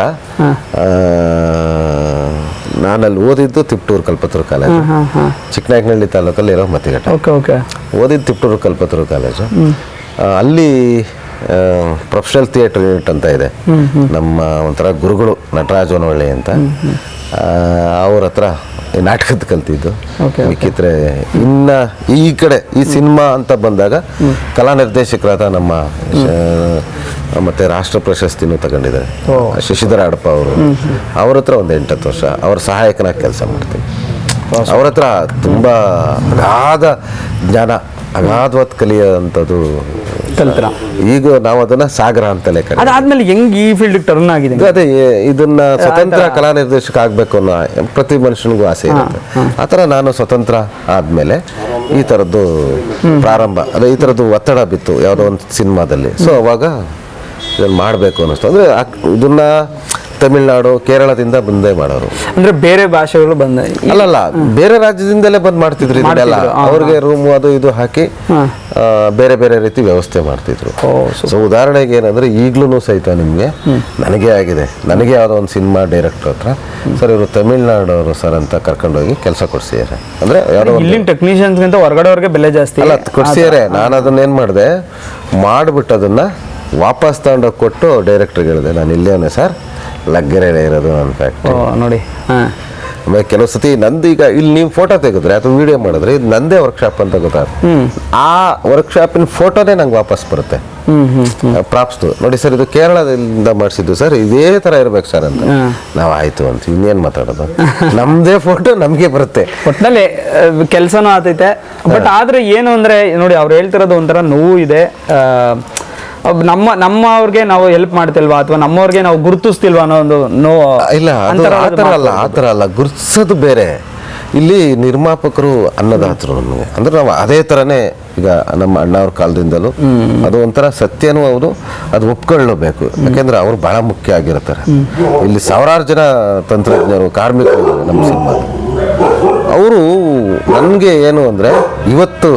ನಾನಲ್ಲಿ ಓದಿದ್ದು ತಿಪ್ಟೂರು ಕಲ್ಪತರು ಕಾಲೇಜ್. ಚಿಕ್ಕನಾಯಕನಹಳ್ಳಿ ತಾಲೂಕಲ್ಲಿ ಇರೋ ಮತಿಘಟ್ಟ ಓಕೆ ಓಕೆ. ಓದಿದ್ದು ತಿಪ್ಟೂರು ಕಲ್ಪತೂರು ಕಾಲೇಜು. ಅಲ್ಲಿ ಪ್ರೊಫೆಷನಲ್ ಥಿಯೇಟರ್ ಯೂನಿಟ್ ಅಂತ ಇದೆ. ನಮ್ಮ ಒಂಥರ ಗುರುಗಳು ನಟರಾಜ್ ಅಂತ. ಅವ್ರ ಹತ್ರ ನಾಟಕದ ಕಲ್ತಿದ್ದು. ಮಿಕ್ಕಿದ್ರೆ ಇನ್ನ ಈ ಕಡೆ ಈ ಸಿನಿಮಾ ಅಂತ ಬಂದಾಗ ಕಲಾ ನಿರ್ದೇಶಕರಾದ ನಮ್ಮ ಮತ್ತೆ ರಾಷ್ಟ್ರ ಪ್ರಶಸ್ತಿನೂ ತಗೊಂಡಿದ್ದಾರೆ. ಶಶಿಧರ ಅಡಪ ಅವರು. ಅವ್ರ ಹತ್ರ ಒಂದು ಎಂಟತ್ತು ವರ್ಷ ಅವ್ರ ಸಹಾಯಕನಾಗಿ ಕೆಲಸ ಮಾಡ್ತೀನಿ. ಅವ್ರ ಹತ್ರ ತುಂಬಾ ಅಗಾಧ ಜ್ಞಾನ ಅಗಾಧವಾದ ಕಲಿಯುವಂಥದ್ದು ಕಲ್ತ್ರ ಈಗ ನಾವು ಅದನ್ನ ಸಾಗರ ಅಂತಲೇ ಕರೀತೀವಿ. ಅದಾದ್ಮೇಲೆ ಹೆಂಗ್ ಈ ಫೀಲ್ಡ್ ಟರ್ನ್ ಆಗಿದೆ? ಅದೇ ಇದನ್ನ ಸ್ವತಂತ್ರ ಕಲಾ ನಿರ್ದೇಶಕ ಆಗ್ಬೇಕು ಅನ್ನೋ ಪ್ರತಿ ಮನುಷ್ಯನಿಗೂ ಆಸೆ ಇರುತ್ತೆ. ಆತರ ನಾನು ಸ್ವತಂತ್ರ ಆದ್ಮೇಲೆ ಈ ತರದ್ದು ಪ್ರಾರಂಭ ಅದೇ ಈ ತರದ್ದು ಒತ್ತಡ ಬಿತ್ತು ಯಾವುದೋ ಒಂದು ಸಿನಿಮಾದಲ್ಲಿ. ಸೊ ಅವಾಗ ಇದನ್ನ ಮಾಡಬೇಕು ಅನ್ನಿಸ್ತು. ಅಂದ್ರೆ ಇದನ್ನ ತಮಿಳ್ನಾಡು ಕೇರಳದಿಂದ ಬಂದೇ ಮಾಡೋರು. ಅಂದ್ರೆ ಬೇರೆ ಭಾಷೆಗಳು ಬಂದ ಅಲ್ಲಲ್ಲ ಬೇರೆ ರಾಜ್ಯದಿಂದಲೇ ಬಂದ್ ಮಾಡ್ತಿದ್ರು ಇದೆಲ್ಲ ಅವ್ರಿಗೆ ರೂಮ್ ಅದು ಇದು ಹಾಕಿ ಬೇರೆ ಬೇರೆ ರೀತಿ ವ್ಯವಸ್ಥೆ ಮಾಡ್ತಿದ್ರು. ಸೊ ಉದಾಹರಣೆಗೆ ಏನಂದ್ರೆ ಈಗ್ಲೂ ಸಹಿತ ನಿಮಗೆ ನನಗೆ ಆಗಿದೆ. ನನಗೆ ಯಾವುದೋ ಒಂದು ಸಿನಿಮಾ ಡೈರೆಕ್ಟರ್ ಹತ್ರ ಸರ್ ಇವರು ತಮಿಳ್ನಾಡವರು ಸರ್ ಅಂತ ಕರ್ಕೊಂಡೋಗಿ ಕೆಲಸ ಕೊಡ್ಸಿದ್ದಾರೆ ಅಂದ್ರೆ ಯಾವುದೋ ಟೆಕ್ನಿಷಿಯನ್ಸ್ ಗಿಂತ ಟೆಕ್ನಿಷಿಯನ್ಸ್ಗಿಂತ ಹೊರಗಡೆಯವ್ರಿಗೆ ಬೆಲೆ ಜಾಸ್ತಿ. ಅಲ್ಲ ಕೊಡ್ಸಿದ್ದಾರೆ ನಾನು ಅದನ್ನ ಏನು ಮಾಡಿದೆ? ಮಾಡಿಬಿಟ್ಟು ಅದನ್ನ ವಾಪಸ್ ತಗೊಂಡೋಗಿ ಕೊಟ್ಟು ಡೈರೆಕ್ಟ್ರಿಗೆ ಹೇಳಿದೆ ನಾನು ಇಲ್ಲೇನೆ ಸರ್. ಲಗ್ಗೆರೆ ಇರೋದು ನನ್ನ ಫ್ಯಾಕ್ಟ್ರಿ ಓ ನೋಡಿ. ಹಾಂ. ಆಮೇಲೆ ಕೆಲವು ಸತಿ ನಂದು ಈಗ ಇಲ್ಲಿ ನೀವು ಫೋಟೋ ತೆಗೆದ್ರೆ ಅಥವಾ ವಿಡಿಯೋ ಮಾಡಿದ್ರೆ ಇದು ನಂದೇ ವರ್ಕ್ಶಾಪ್ ಅಂತ ಗೊತ್ತಾಗುತ್ತೆ. ಆ ವರ್ಕ್ಶಾಪಿನ ಫೋಟೋನೇ ನಂಗೆ ವಾಪಸ್ ಬರುತ್ತೆ. ಪ್ರಾಪ್ಸ್ದು ನೋಡಿ ಸರ್ ಇದು ಕೇರಳದಿಂದ ಮಾಡಿಸಿದ್ದು ಸರ್ ಇದೇ ಥರ ಇರ್ಬೇಕು ಸರ್ ಅಂತ. ನಾವು ಆಯ್ತು ಅಂತ ಇನ್ನೇನು ಮಾತಾಡೋದು? ನಮ್ಮದೇ ಫೋಟೋ ನಮಗೆ ಬರುತ್ತೆ. ಒಟ್ಟಿನಲ್ಲಿ ಕೆಲಸನೂ ಆತೈತೆ. ಬಟ್ ಆದ್ರೆ ಏನು ಅಂದ್ರೆ ನೋಡಿ ಅವ್ರು ಹೇಳ್ತಿರೋದು ಒಂಥರ ನೋವು ಇದೆ. ನಮ್ಮ ನಮ್ಮವ್ರಿಗೆ ನಾವು ಹೆಲ್ಪ್ ಮಾಡ್ತಿಲ್ವಾ ಅಥವಾ ನಮ್ಮವ್ರಿಗೆ ನಾವು ಗುರುತಿಸ್ತಿಲ್ವಾ ಅನ್ನೋ ಒಂದು ನೋ ಇಲ್ಲ ಆತರ ಅಲ್ಲ ಆತರ ಅಲ್ಲ. ಗುರುತಿಸೋದು ಬೇರೆ. ಇಲ್ಲಿ ನಿರ್ಮಾಪಕರು ಅನ್ನದಾತರು ನಮಗೆ. ಅಂದ್ರೆ ನಾವು ಅದೇ ತರನೇ ಈಗ ನಮ್ಮ ಅಣ್ಣವ್ರ ಕಾಲದಿಂದಲೂ. ಅದು ಒಂಥರ ಸತ್ಯನೂ ಹೌದು ಅದು ಒಪ್ಕೊಳ್ಳಬೇಕು. ಯಾಕೆಂದ್ರೆ ಅವ್ರು ಬಹಳ ಮುಖ್ಯ ಆಗಿರ್ತಾರೆ. ಇಲ್ಲಿ ಸಾವಿರಾರು ಜನ ತಂತ್ರಜ್ಞರು ಕಾರ್ಮಿಕರು ನಮ್ಮ ಸಿನಿಮಾ ಅವರು ನನಗೆ ಏನು ಅಂದರೆ ಇವತ್ತು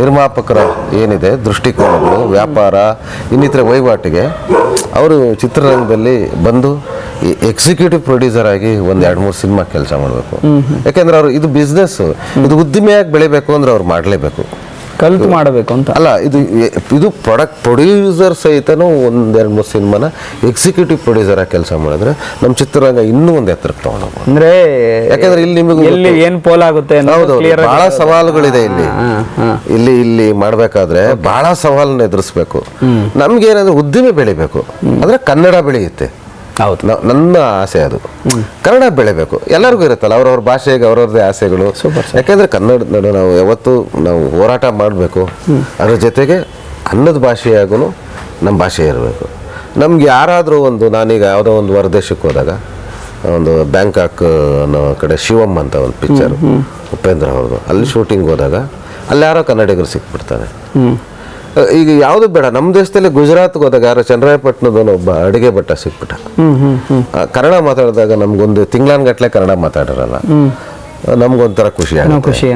ನಿರ್ಮಾಪಕರ ಏನಿದೆ ದೃಷ್ಟಿಕೋನಗಳು ವ್ಯಾಪಾರ ಇನ್ನಿತರ ವಹಿವಾಟಿಗೆ ಅವರು ಚಿತ್ರರಂಗದಲ್ಲಿ ಬಂದು ಎಕ್ಸಿಕ್ಯೂಟಿವ್ ಪ್ರೊಡ್ಯೂಸರ್ ಆಗಿ ಒಂದು ಎರಡು ಮೂರು ಸಿನಿಮಾ ಕೆಲಸ ಮಾಡಬೇಕು. ಯಾಕೆಂದ್ರೆ ಅವರು ಇದು ಬಿಸ್ನೆಸ್ ಇದು ಉದ್ದಿಮೆಯಾಗಿ ಬೆಳಿಬೇಕು ಅಂದ್ರೆ ಅವ್ರು ಮಾಡಲೇಬೇಕು. ಕಲ್ತು ಮಾಡಬೇಕು ಅಂತ. ಅಲ್ಲ ಇದು ಇದು ಪ್ರಾಡಕ್ಟ್ ಪ್ರೊಡ್ಯೂಸರ್ ಸಹಿತನೂ ಒಂದೆರಡು ಮೂರು ಸಿನಿಮಾನ ಎಕ್ಸಿಕ್ಯೂಟಿವ್ ಪ್ರೊಡ್ಯೂಸರ್ ಆಗಿ ಕೆಲಸ ಮಾಡಿದ್ರೆ ನಮ್ಮ ಚಿತ್ರರಂಗ ಇನ್ನೂ ಒಂದು ಎತ್ತರಕ್ಕೆ ತಗೊಂಡೋಗ್ಬೋದು ಅಂದ್ರೆ ಯಾಕಂದ್ರೆ ಇಲ್ಲಿ ನಿಮಗೆ ಎಲ್ಲಿ ಏನು ಪೋಲ್ ಆಗುತ್ತೆ ಹೌದು ಬಹಳ ಸವಾಲುಗಳಿದೆ ಇಲ್ಲಿ. ಇಲ್ಲಿ ಇಲ್ಲಿ ಮಾಡ್ಬೇಕಾದ್ರೆ ಬಹಳ ಸವಾಲನ್ನ ಎದುರಿಸ್ಬೇಕು. ನಮ್ಗೆ ಏನಂದ್ರೆ ಉದ್ದಿಮೆ ಬೆಳಿಬೇಕು. ಅಂದ್ರೆ ಕನ್ನಡ ಬೆಳೆಯುತ್ತೆ. ಹೌದು. ನನ್ನ ಆಸೆ ಅದು. ಕನ್ನಡ ಬೆಳೆಬೇಕು. ಎಲ್ಲರಿಗೂ ಇರುತ್ತಲ್ಲ ಅವ್ರವ್ರ ಭಾಷೆಗೆ ಅವ್ರವ್ರದ್ದೇ ಆಸೆಗಳು. ಯಾಕಂದ್ರೆ ಕನ್ನಡ ನಡು ನಾವು ಯಾವತ್ತು ನಾವು ಹೋರಾಟ ಮಾಡಬೇಕು. ಅದ್ರ ಜೊತೆಗೆ ಅನ್ನದ ಭಾಷೆಯಾಗೂ ನಮ್ಮ ಭಾಷೆ ಇರಬೇಕು. ನಮ್ಗೆ ಯಾರಾದರೂ ಒಂದು ನಾನೀಗ ಯಾವುದೋ ಒಂದು ಹೊರದೇಶಕ್ಕೆ ಹೋದಾಗ ಒಂದು ಬ್ಯಾಂಕಾಕ್ ಅನ್ನೋ ಕಡೆ ಶಿವಮ್ ಅಂತ ಒಂದು ಪಿಕ್ಚರ್ ಉಪೇಂದ್ರ ಅವ್ರದ್ದು. ಅಲ್ಲಿ ಶೂಟಿಂಗ್ ಹೋದಾಗ ಅಲ್ಲಿ ಯಾರೋ ಕನ್ನಡಿಗರು ಸಿಕ್ಬಿಡ್ತಾರೆ. ಈಗ ಯಾವುದು ಬೇಡ. ನಮ್ಮ ದೇಶದಲ್ಲಿ ಗುಜರಾತ್ಗೆ ಹೋದಾಗ ಯಾರೋ ಚನ್ನರಾಯಪಟ್ಟಣದವನು ಒಬ್ಬ ಅಡಿಗೆ ಭಟ್ಟ ಸಿಕ್ಬಿಟ್ಟ. ಕನ್ನಡ ಮಾತಾಡಿದಾಗ ನಮ್ಗೊಂದು ತಿಂಗಳಾನ್ಗಟ್ಲೆ ಕನ್ನಡ ಮಾತಾಡಿರಲ್ಲ. ನಮ್ಗೊಂಥರ ಖುಷಿ ಖುಷಿ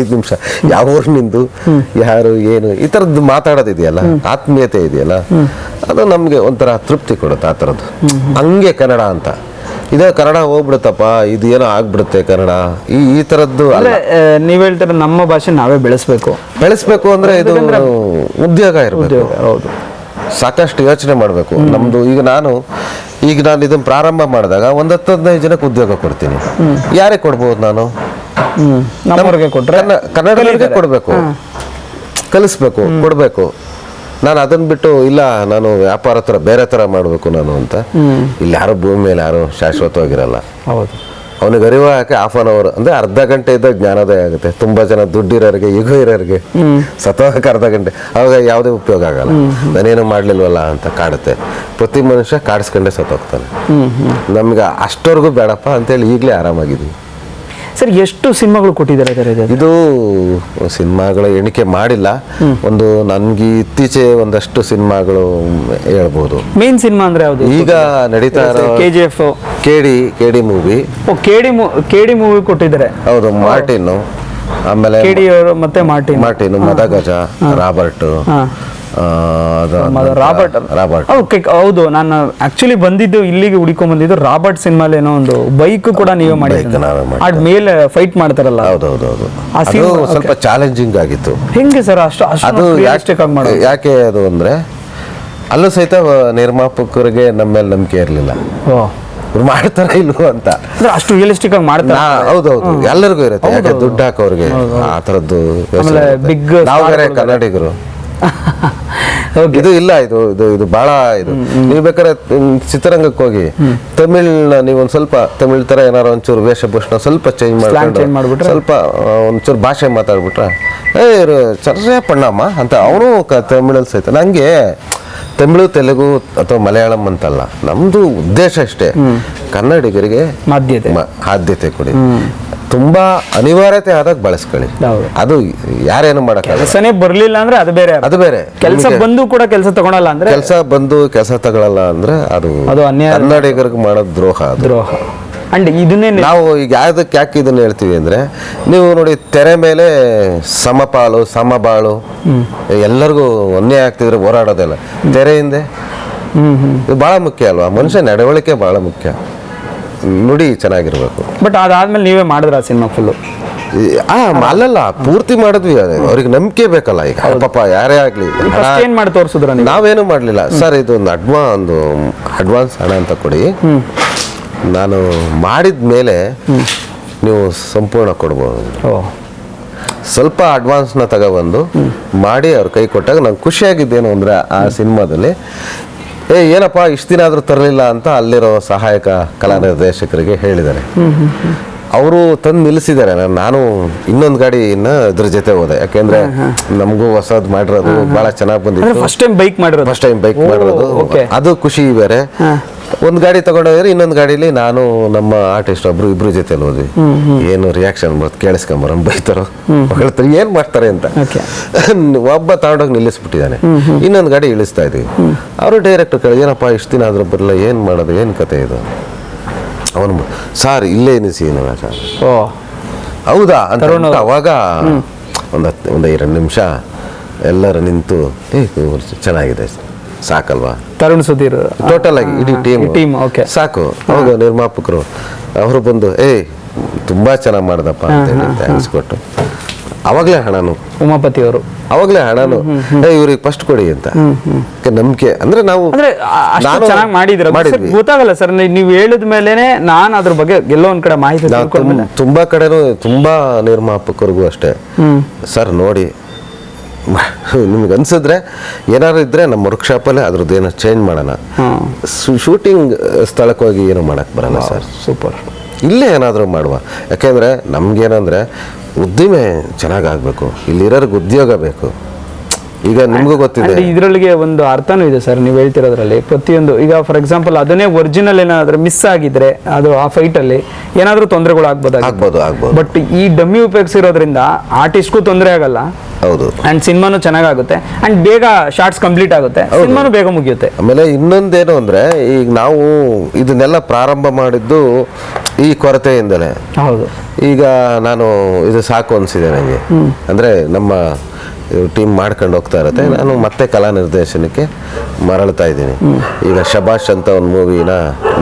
ಐದು ನಿಮಿಷ. ಯಾವ ಊರಿನಿಂದು ಯಾರು ಏನು? ಈ ಥರದ್ದು ಮಾತಾಡೋದಿದೆಯಲ್ಲ? ಆತ್ಮೀಯತೆ ಇದೆಯಲ್ಲ? ಅದು ನಮಗೆ ಒಂಥರ ತೃಪ್ತಿ ಕೊಡುತ್ತೆ ಆ ಥರದ್ದು ಹಂಗೆ ಕನ್ನಡ ಅಂತ. ಇದೇ ಕನ್ನಡ ಹೋಗ್ಬಿಡುತ್ತಪ್ಪ ಇದು ಏನೋ ಆಗ್ಬಿಡುತ್ತೆ ಕನ್ನಡ. ಈ ಈ ಥರದ್ದು ಅಲ್ಲ. ಅಂದ್ರೆ ಆ, ನೀವ್ ಹೇಳ್ತೀರ ನಮ್ಮ ಭಾಷೆ ನಾವೇ ಬೆಳೆಸ್ಬೇಕು. ಬೆಳೆಸ್ಬೇಕು ಅಂದ್ರೆ ಇದು ಉದ್ಯೋಗ ಇರಬೇಕು. ಹೌದು. ಸಾಕಷ್ಟು ಯೋಚನೆ ಮಾಡಬೇಕು. ನಮ್ದು ಈಗ ನಾನು ಈಗ ನಾನು ಇದನ್ನ ಪ್ರಾರಂಭ ಮಾಡಿದಾಗ ಒಂದ್ ಹತ್ತು ಹದಿನೈದು ಜನಕ್ಕೆ ಉದ್ಯೋಗ ಕೊಡ್ತೀನಿ. ಯಾರಿಗೆ ಕೊಡ್ಬೋದು ನಾನು? ಕೊಟ್ಟರೆ ಕನ್ನಡ ಕೊಡ್ಬೇಕು ಕನ್ನ- ಕನ್ನಡದವ್ರಿಗೆ ಕೊಡಬೇಕು. ಕಲಿಸ್ಬೇಕು ಕೊಡಬೇಕು. ನಾನು ಅದನ್ನ ಬಿಟ್ಟು ಇಲ್ಲ ನಾನು ವ್ಯಾಪಾರ ಥರ ಬೇರೆ ಥರ ಮಾಡಬೇಕು ನಾನು ಅಂತ. ಇಲ್ಲಿ ಯಾರು ಭೂಮಿ ಮೇಲೆ ಯಾರು ಶಾಶ್ವತವಾಗಿರಲ್ಲ. ಹೌದು. ಅವನಿಗೆ ಅರಿವು ಯಾಕೆ ಹಾಫ್ ಅನ್ ಅವರ್ ಅಂದ್ರೆ ಅರ್ಧ ಗಂಟೆ ಇದ್ದಾಗ ಜ್ಞಾನೋದಯ ಆಗುತ್ತೆ. ತುಂಬಾ ಜನ ದುಡ್ಡಿರೋರಿಗೆ ಈಗ ಇರೋರಿಗೆ. ಸತೋಗಕ್ಕೆ ಅರ್ಧ ಗಂಟೆ. ಅವಾಗ ಯಾವುದೇ ಉಪಯೋಗ ಆಗಲ್ಲ. ನಾನೇನು ಮಾಡ್ಲಿಲ್ವಲ್ಲ ಅಂತ ಕಾಡುತ್ತೆ. ಪ್ರತಿ ಮನುಷ್ಯ ಕಾಡಿಸ್ಕೊಂಡೇ ಸತ್ತೋಗ್ತಾನೆ. ನಮ್ಗೆ ಅಷ್ಟವರೆಗೂ ಬೇಡಪ್ಪ ಅಂತೇಳಿ ಈಗಲೇ ಆರಾಮಾಗಿದ್ದೀವಿ. ಸರ್ ಎಷ್ಟು ಸಿನಿಮಾಗಳು ಕೊಟ್ಟಿದ್ದಾರೆ ಸರ್ ಇದು? ಇದು ಸಿನಿಮಾಗಳ ಎಣಿಕೆ ಮಾಡಿಲ್ಲ. ಒಂದು ನನ್ಗೆ ಇತ್ತೀಚೆ ಒಂದಷ್ಟು ಸಿನಿಮಾಗಳು ಹೇಳ್ಬೋದು. ಮೇನ್ ಸಿನಿಮಾ ಅಂದ್ರೆ ಯಾವ್ದು? ಈಗ ನಡೀತಾ ಇರೋ ಕೆ ಜಿ ಎಫ್ ಕೆಡಿ ಕೆಡಿ ಮೂವಿ ಓ ಕೆಡಿ ಕೆಡಿ ಮೂವಿ ಕೊಟ್ಟಿದ್ದಾರೆ. ಹೌದು ಮಾರ್ಟಿನ್ ಆಮೇಲೆ ಕೆಡಿ ಅವರು ಮತ್ತೆ Martin Martin Madagaja Robert Robert Robert okay ಹೌದು ನಾನು ಆಕ್ಚುಲಿ ಬಂದಿದ್ದು ಇಲ್ಲಿಗೆ ಹುಡುಕೊಂಡ್ ಬಂದಿದ್ದು ರಾಬರ್ಟ್ ಸಿನಿಮಾಲ್ ಏನೋ ಒಂದು ಬೈಕ್ ಕೂಡ ನೀವೇ ಮಾಡಿ ಅದ್ ಮೇಲೆ ಫೈಟ್ ಮಾಡ್ತಾರಲ್ಲ? ಹೌದು ಹೌದು. ಆ ಅದು ಸ್ವಲ್ಪ ಚಾಲೆಂಜಿಂಗ್ ಆಗಿತ್ತು. ಹೆಂಗೆ ಸರ್ ಅಷ್ಟು ಅದು ಯಾಕೆ ಅದು ಅಂದ್ರೆ ಅಲ್ಲೂ ಸಹಿತ ನಿರ್ಮಾಪಕರಿಗೆ ನಮ್ಮ ಮೇಲೆ ನಂಬಿಕೆ ಇರಲಿಲ್ಲ. ಮಾಡ್ತಾರ ಇಲ್ವೋ ಅಂತ. ಅಷ್ಟು ರಿಯಲಿಸ್ಟಿಕ್ ಆಗಿ ಮಾಡ್ತಾರೆ ಹೌದು ಹೌದು ಎಲ್ಲರಿಗೂ ಇರುತ್ತೆ. ಯಾಕೆ ದುಡ್ಡು ಹಾಕೋರಿಗೆ ಆ ಥರದ್ದು ಬಿಗ್. ನಾವು ಕನ್ನಡಿಗರು. ಇದು ಇಲ್ಲ ಇದು ಇದು ಇದು ಬಹಳ ಇದು. ನೀವು ಬೇಕಾದ್ರೆ ಚಿತ್ರರಂಗಕ್ಕೆ ಹೋಗಿ. ತಮಿಳ್ನ ನೀವು ಒಂದು ಸ್ವಲ್ಪ ತಮಿಳ್ ತರ ಏನಾರ ಒಂಚೂರು ವೇಷಭೂಷಣ ಸ್ವಲ್ಪ ಚೇಂಜ್ ಮಾಡ್ಕೊಂಡು? ಸ್ವಲ್ಪ ಒಂಚೂರು ಭಾಷೆ ಮಾತಾಡ್ಬಿಟ್ರೆ. ಏ ಇವರು ಚರ್ಚೆ ಪಣ್ಣಮ್ಮ ಅಂತ ಅವನು ತಮಿಳಲ್ಲಿ ಸಹಿತ. ನಂಗೆ ತಮಿಳು ತೆಲುಗು ಅಥವಾ ಮಲಯಾಳಂ ಅಂತಲ್ಲ ನಮ್ದು ಉದ್ದೇಶ ಅಷ್ಟೇ ಕನ್ನಡಿಗರಿಗೆ ಆದ್ಯತೆ ಕೊಡಿ. ತುಂಬಾ ಅನಿವಾರ್ಯತೆ ಆದಾಗ ಬಳಸ್ಕೊಳ್ಳಿ. ಅದು ಯಾರೇನು ಮಾಡಕ್ಕೆ ಬರ್ಲಿಲ್ಲ ಅಂದ್ರೆ ಅದು ಬೇರೆ ಅದು ಬೇರೆ. ಕೆಲಸ ಬಂದು ಕೂಡ ಕೆಲಸ ತಗೊಳಲ್ಲ ಅಂದ್ರೆ ಕೆಲಸ ಬಂದು ಕೆಲಸ ತಗೊಳಲ್ಲ ಅಂದ್ರೆ ಅದು. ಕನ್ನಡಿಗರಿಗೆ ಮಾಡೋದು ದ್ರೋಹ ದ್ರೋಹ. ಅಂಡ್ ಇದನ್ನೇ ನಾವು ಈಗ ಯಾವ್ದಕ್ಕೆ ಯಾಕೆ ಇದನ್ನ ಹೇಳ್ತೀವಿ ಅಂದ್ರೆ ನೀವು ನೋಡಿ ತೆರೆ ಮೇಲೆ ಸಮಪಾಲು ಸಮಬಾಳು ಎಲ್ಲರಿಗೂ ಒಂದೇ ಆಗ್ತಿದ್ರೆ ಹೋರಾಡೋದಿಲ್ಲ. ತೆರೆ ಹಿಂದೆ? ಇದು ಬಹಳ ಮುಖ್ಯ ಅಲ್ವಾ? ಮನುಷ್ಯ ನಡವಳಿಕೆ ಬಹಳ ಮುಖ್ಯ. ನುಡಿ ಚೆನ್ನಾಗಿರ್ಬೇಕು. ಬಟ್ ಅದಾದ್ಮೇಲೆ ನೀವೇ ಮಾಡಿದ್ರ ಸಿನಿಮಾ ಫುಲ್ಲು ಅಲ್ಲಲ್ಲ ಪೂರ್ತಿ ಮಾಡಿದ್ವಿ. ಅವ್ರಿಗೆ ನಂಬಿಕೆ ಬೇಕಲ್ಲ ಈಗ. ಪಾಪ ಯಾರೇ ಆಗ್ಲಿ. ಏನ್ ಮಾಡಿ ತೋರಿಸಿದ್ರ ನಾವೇನು ಮಾಡಲಿಲ್ಲ. ಸರ್ ಇದು ಒಂದು ಅಡ್ವಾ ಒಂದು ಅಡ್ವಾನ್ಸ್ ಹಣ ಅಂತ ಕೊಡಿ. ನಾನು ಮಾಡಿದ ಮೇಲೆ ನೀವು ಸಂಪೂರ್ಣ ಕೊಡ್ಬೋದು. ಸ್ವಲ್ಪ ಅಡ್ವಾನ್ಸ್ನ ತಗೊಬಂದು ಮಾಡಿ ಅವ್ರ ಕೈ ಕೊಟ್ಟಾಗ ನಂಗೆ ಖುಷಿಯಾಗಿದ್ದೇನು ಅಂದರೆ ಆ ಸಿನಿಮಾದಲ್ಲಿ ಏ ಏನಪ್ಪ ಇಷ್ಟು ದಿನ ಆದರೂ ತರಲಿಲ್ಲ ಅಂತ ಅಲ್ಲಿರೋ ಸಹಾಯಕ ಕಲಾ ನಿರ್ದೇಶಕರಿಗೆ ಹೇಳಿದ್ದಾರೆ. ಅವರು ತಂದು ನಿಲ್ಲಿಸಿದ್ದಾರೆ. ನಾನು ನಾನು ಇನ್ನೊಂದು ಗಾಡಿನ ಇದ್ರ ಜೊತೆ ಹೋದೆ. ಯಾಕೆಂದ್ರೆ ನಮಗೂ ಹೊಸದ್ ಮಾಡಿರೋದು ಬಹಳ ಚೆನ್ನಾಗಿ ಬಂದಿದೆ ಬಂದಿತ್ತು ಫಸ್ಟ್ ಟೈಮ್ ಬೈಕ್ ಮಾಡಿರೋದು? ಫಸ್ಟ್ ಟೈಮ್ ಬೈಕ್ ಮಾಡಿರೋದು. ಅದು ಖುಷಿ ಬೇರೆ. ಒಂದು ಗಾಡಿ ತಗೊಂಡೋದ್ರೆ ಇನ್ನೊಂದು ಗಾಡಿಲಿ ನಾನು ನಮ್ಮ ಆರ್ಟಿಸ್ಟ್ ಒಬ್ರು ಇಬ್ರು ಜೊತೆಲಿ ಹೋದ್ವಿ. ಏನು ರಿಯಾಕ್ಷನ್ ಬರುತ್ತೆ ಕೇಳಿಸ್ಕೊಂಬರ ಬೈತಾರೋ? ಹೇಳ್ತಾರೆ ಏನ್ ಮಾಡ್ತಾರೆ ಅಂತ. ಒಬ್ಬ ತಗೊಂಡೋಗಿ ನಿಲ್ಲಿಸ್ಬಿಟ್ಟಿದ್ದಾನೆ. ಇನ್ನೊಂದು ಗಾಡಿ ಇಳಿಸ್ತಾ ಇದ್ವಿ. ಅವರು ಡೈರೆಕ್ಟ್ ಕೇಳಿ ಏನಪ್ಪ ಇಷ್ಟು ದಿನ ಆದ್ರೂ ಬರಲ್ಲ ಏನ್ ಮಾಡೋದು ಏನ್ ಕತೆ ಇದು ಅವನು ಸರ್ ಇಲ್ಲೇ ನಿಸಿ ಓ. ಹೌದಾ? ಅಂತ ಅವಾಗ ಒಂದು ಹತ್ತು ಒಂದು ಎರಡು ನಿಮಿಷ ಎಲ್ಲರೂ ನಿಂತು ಏ ಸರ್ ಚೆನ್ನಾಗಿದೆ. ಸಾಕಲ್ವಾ? ತರುಣ್ ಸುಧೀರ್. ಟೋಟಲ್ ಆಗಿ ಇಡೀ ಟೀಮ್ ಟೀಮ್ ಓಕೆ ಸಾಕು. ಅವಾಗ ನಿರ್ಮಾಪಕರು. ಅವರು ಬಂದು ಏಯ್ ತುಂಬಾ ಚೆನ್ನಾಗಿ ಮಾಡ್ದಪ್ಪ ಅಂತ ಹೇಳಿ ಥ್ಯಾಂಕ್ಸ್ ಕೊಟ್ಟು. ಅವಾಗಲೇ ಹಣನು. ಉಮಾಪತಿ ಅವರು ಅವಾಗಲೇ ಹಣನು. ಏ ಇವ್ರಿಗೆ ಫಸ್ಟ್ ಕೊಡಿ ಅಂತ. ನಂಬಿಕೆ. ಅಂದ್ರೆ ನಾವು ಚೆನ್ನಾಗಿ ಮಾಡಿದ್ರ. ಗೊತ್ತಾಗಲ್ಲ ಸರ್ ನೀವು ಹೇಳಿದ ಮೇಲೆನೆ ನಾನು ಅದ್ರ ಬಗ್ಗೆ ಎಲ್ಲೋ ಒಂದ್ ಕಡೆ ಮಾಹಿತಿ ತುಂಬಾ ಕಡೆನೂ ತುಂಬಾ ನಿರ್ಮಾಪಕರಿಗೂ ಅಷ್ಟೇ. ಸರ್ ನೋಡಿ ನಿಮ್ಗೆ ಅನ್ಸಿದ್ರೆ ಏನಾದ್ರು ಇದ್ರೆ ನಮ್ಮ ವರ್ಕ್ಶಾಪಲ್ಲೇ ಅದ್ರದ್ದು ಏನೋ ಚೇಂಜ್ ಮಾಡೋಣ. ಶೂಟಿಂಗ್ ಸ್ಥಳಕ್ಕೆ ಹೋಗಿ ಏನು ಮಾಡಕ್ ಬರೋಲ್ಲ ಸರ್. ಸೂಪರ್ ಇಲ್ಲೇ ಏನಾದರೂ ಮಾಡುವ. ಯಾಕೆಂದರೆ ನಮಗೇನಂದರೆ ಉದ್ದಿಮೆ ಚೆನ್ನಾಗಾಗಬೇಕು ಇಲ್ಲಿರೋರಿಗೆ ಉದ್ಯೋಗ ಬೇಕು. ಈಗ ನಿಮಗೂ ಗೊತ್ತಿದೆ. ಇದರೊಳಗೆ ಒಂದು ಅರ್ಥನೂ ಇದೆ ಸರ್ ನೀವು ಹೇಳ್ತಿರೋದ್ರಲ್ಲಿ. ಪ್ರತಿಯೊಂದು ಈಗ ಫಾರ್ ಎಕ್ಸಾಂಪಲ್ ಅದನ್ನೇ ಒರಿಜಿನಲ್ ಏನಾದರೂ ಮಿಸ್ ಆಗಿದ್ರೆ ಅದು ಆ ಫೈಟಲ್ಲಿ ಏನಾದರೂ ಏನಾದ್ರೂ ತೊಂದರೆಗಳು ಆಗ್ಬೋದು ಆಗ್ಬೋದು ಆಗ್ಬೋದು. ಬಟ್ ಈ ಡಮ್ಮಿ ಉಪಯೋಗಿಸಿರೋದ್ರಿಂದ ಆರ್ಟಿಸ್ಟ್ಗೂ ತೊಂದರೆ ಆಗಲ್ಲ. ಹೌದು. ಅಂಡ್ ಸಿನಿಮಾನು ಚೆನ್ನಾಗಾಗುತ್ತೆ. ಅಂಡ್ ಬೇಗ ಶಾರ್ಟ್ಸ್ ಕಂಪ್ಲೀಟ್ ಆಗುತ್ತೆ. ಸಿನಿಮಾನು ಬೇಗ ಮುಗಿಯುತ್ತೆ. ಆಮೇಲೆ ಇನ್ನೊಂದೇನು ಅಂದ್ರೆ ಈಗ ನಾವು ಇದನ್ನೆಲ್ಲ ಪ್ರಾರಂಭ ಮಾಡಿದ್ದು ಈ ಕೊರತೆಯಿಂದಲೇ. ಹೌದು. ಈಗ ನಾನು ಇದು ಸಾಕು ಅನಿಸಿದೆ ನನಗೆ ಅಂದರೆ ನಮ್ಮ ಟೀಮ್ ಮಾಡ್ಕೊಂಡು ಹೋಗ್ತಾ ಇರುತ್ತೆ. ನಾನು ಮತ್ತೆ ಕಲಾ ನಿರ್ದೇಶನಕ್ಕೆ ಮರಳ್ತಾ ಇದ್ದೀನಿ. ಈಗ ಶಬಾಷ್ ಅಂತ ಒಂದು ಮೂವಿನ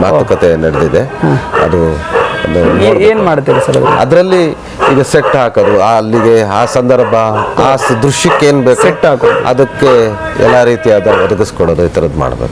ಮಾತುಕತೆ ನಡೆದಿದೆ. ಅದು ಏನ್ ಮಾಡ್ತೀರಿ ಸರ್ ಅದರಲ್ಲಿ? ಈಗ ಸೆಟ್ ಹಾಕೋದು ಆ ಅಲ್ಲಿಗೆ ಆ ಸಂದರ್ಭ ಆ ದೃಶ್ಯಕ್ಕೆ ಏನು ಬೇಕು ಸೆಟ್ ಹಾಕೋದು. ಅದಕ್ಕೆ ಎಲ್ಲ ರೀತಿಯಾದ ಒದಗಿಸ್ಕೊಡೋದು ಈ ಥರದ್ದು ಮಾಡಬೇಕು.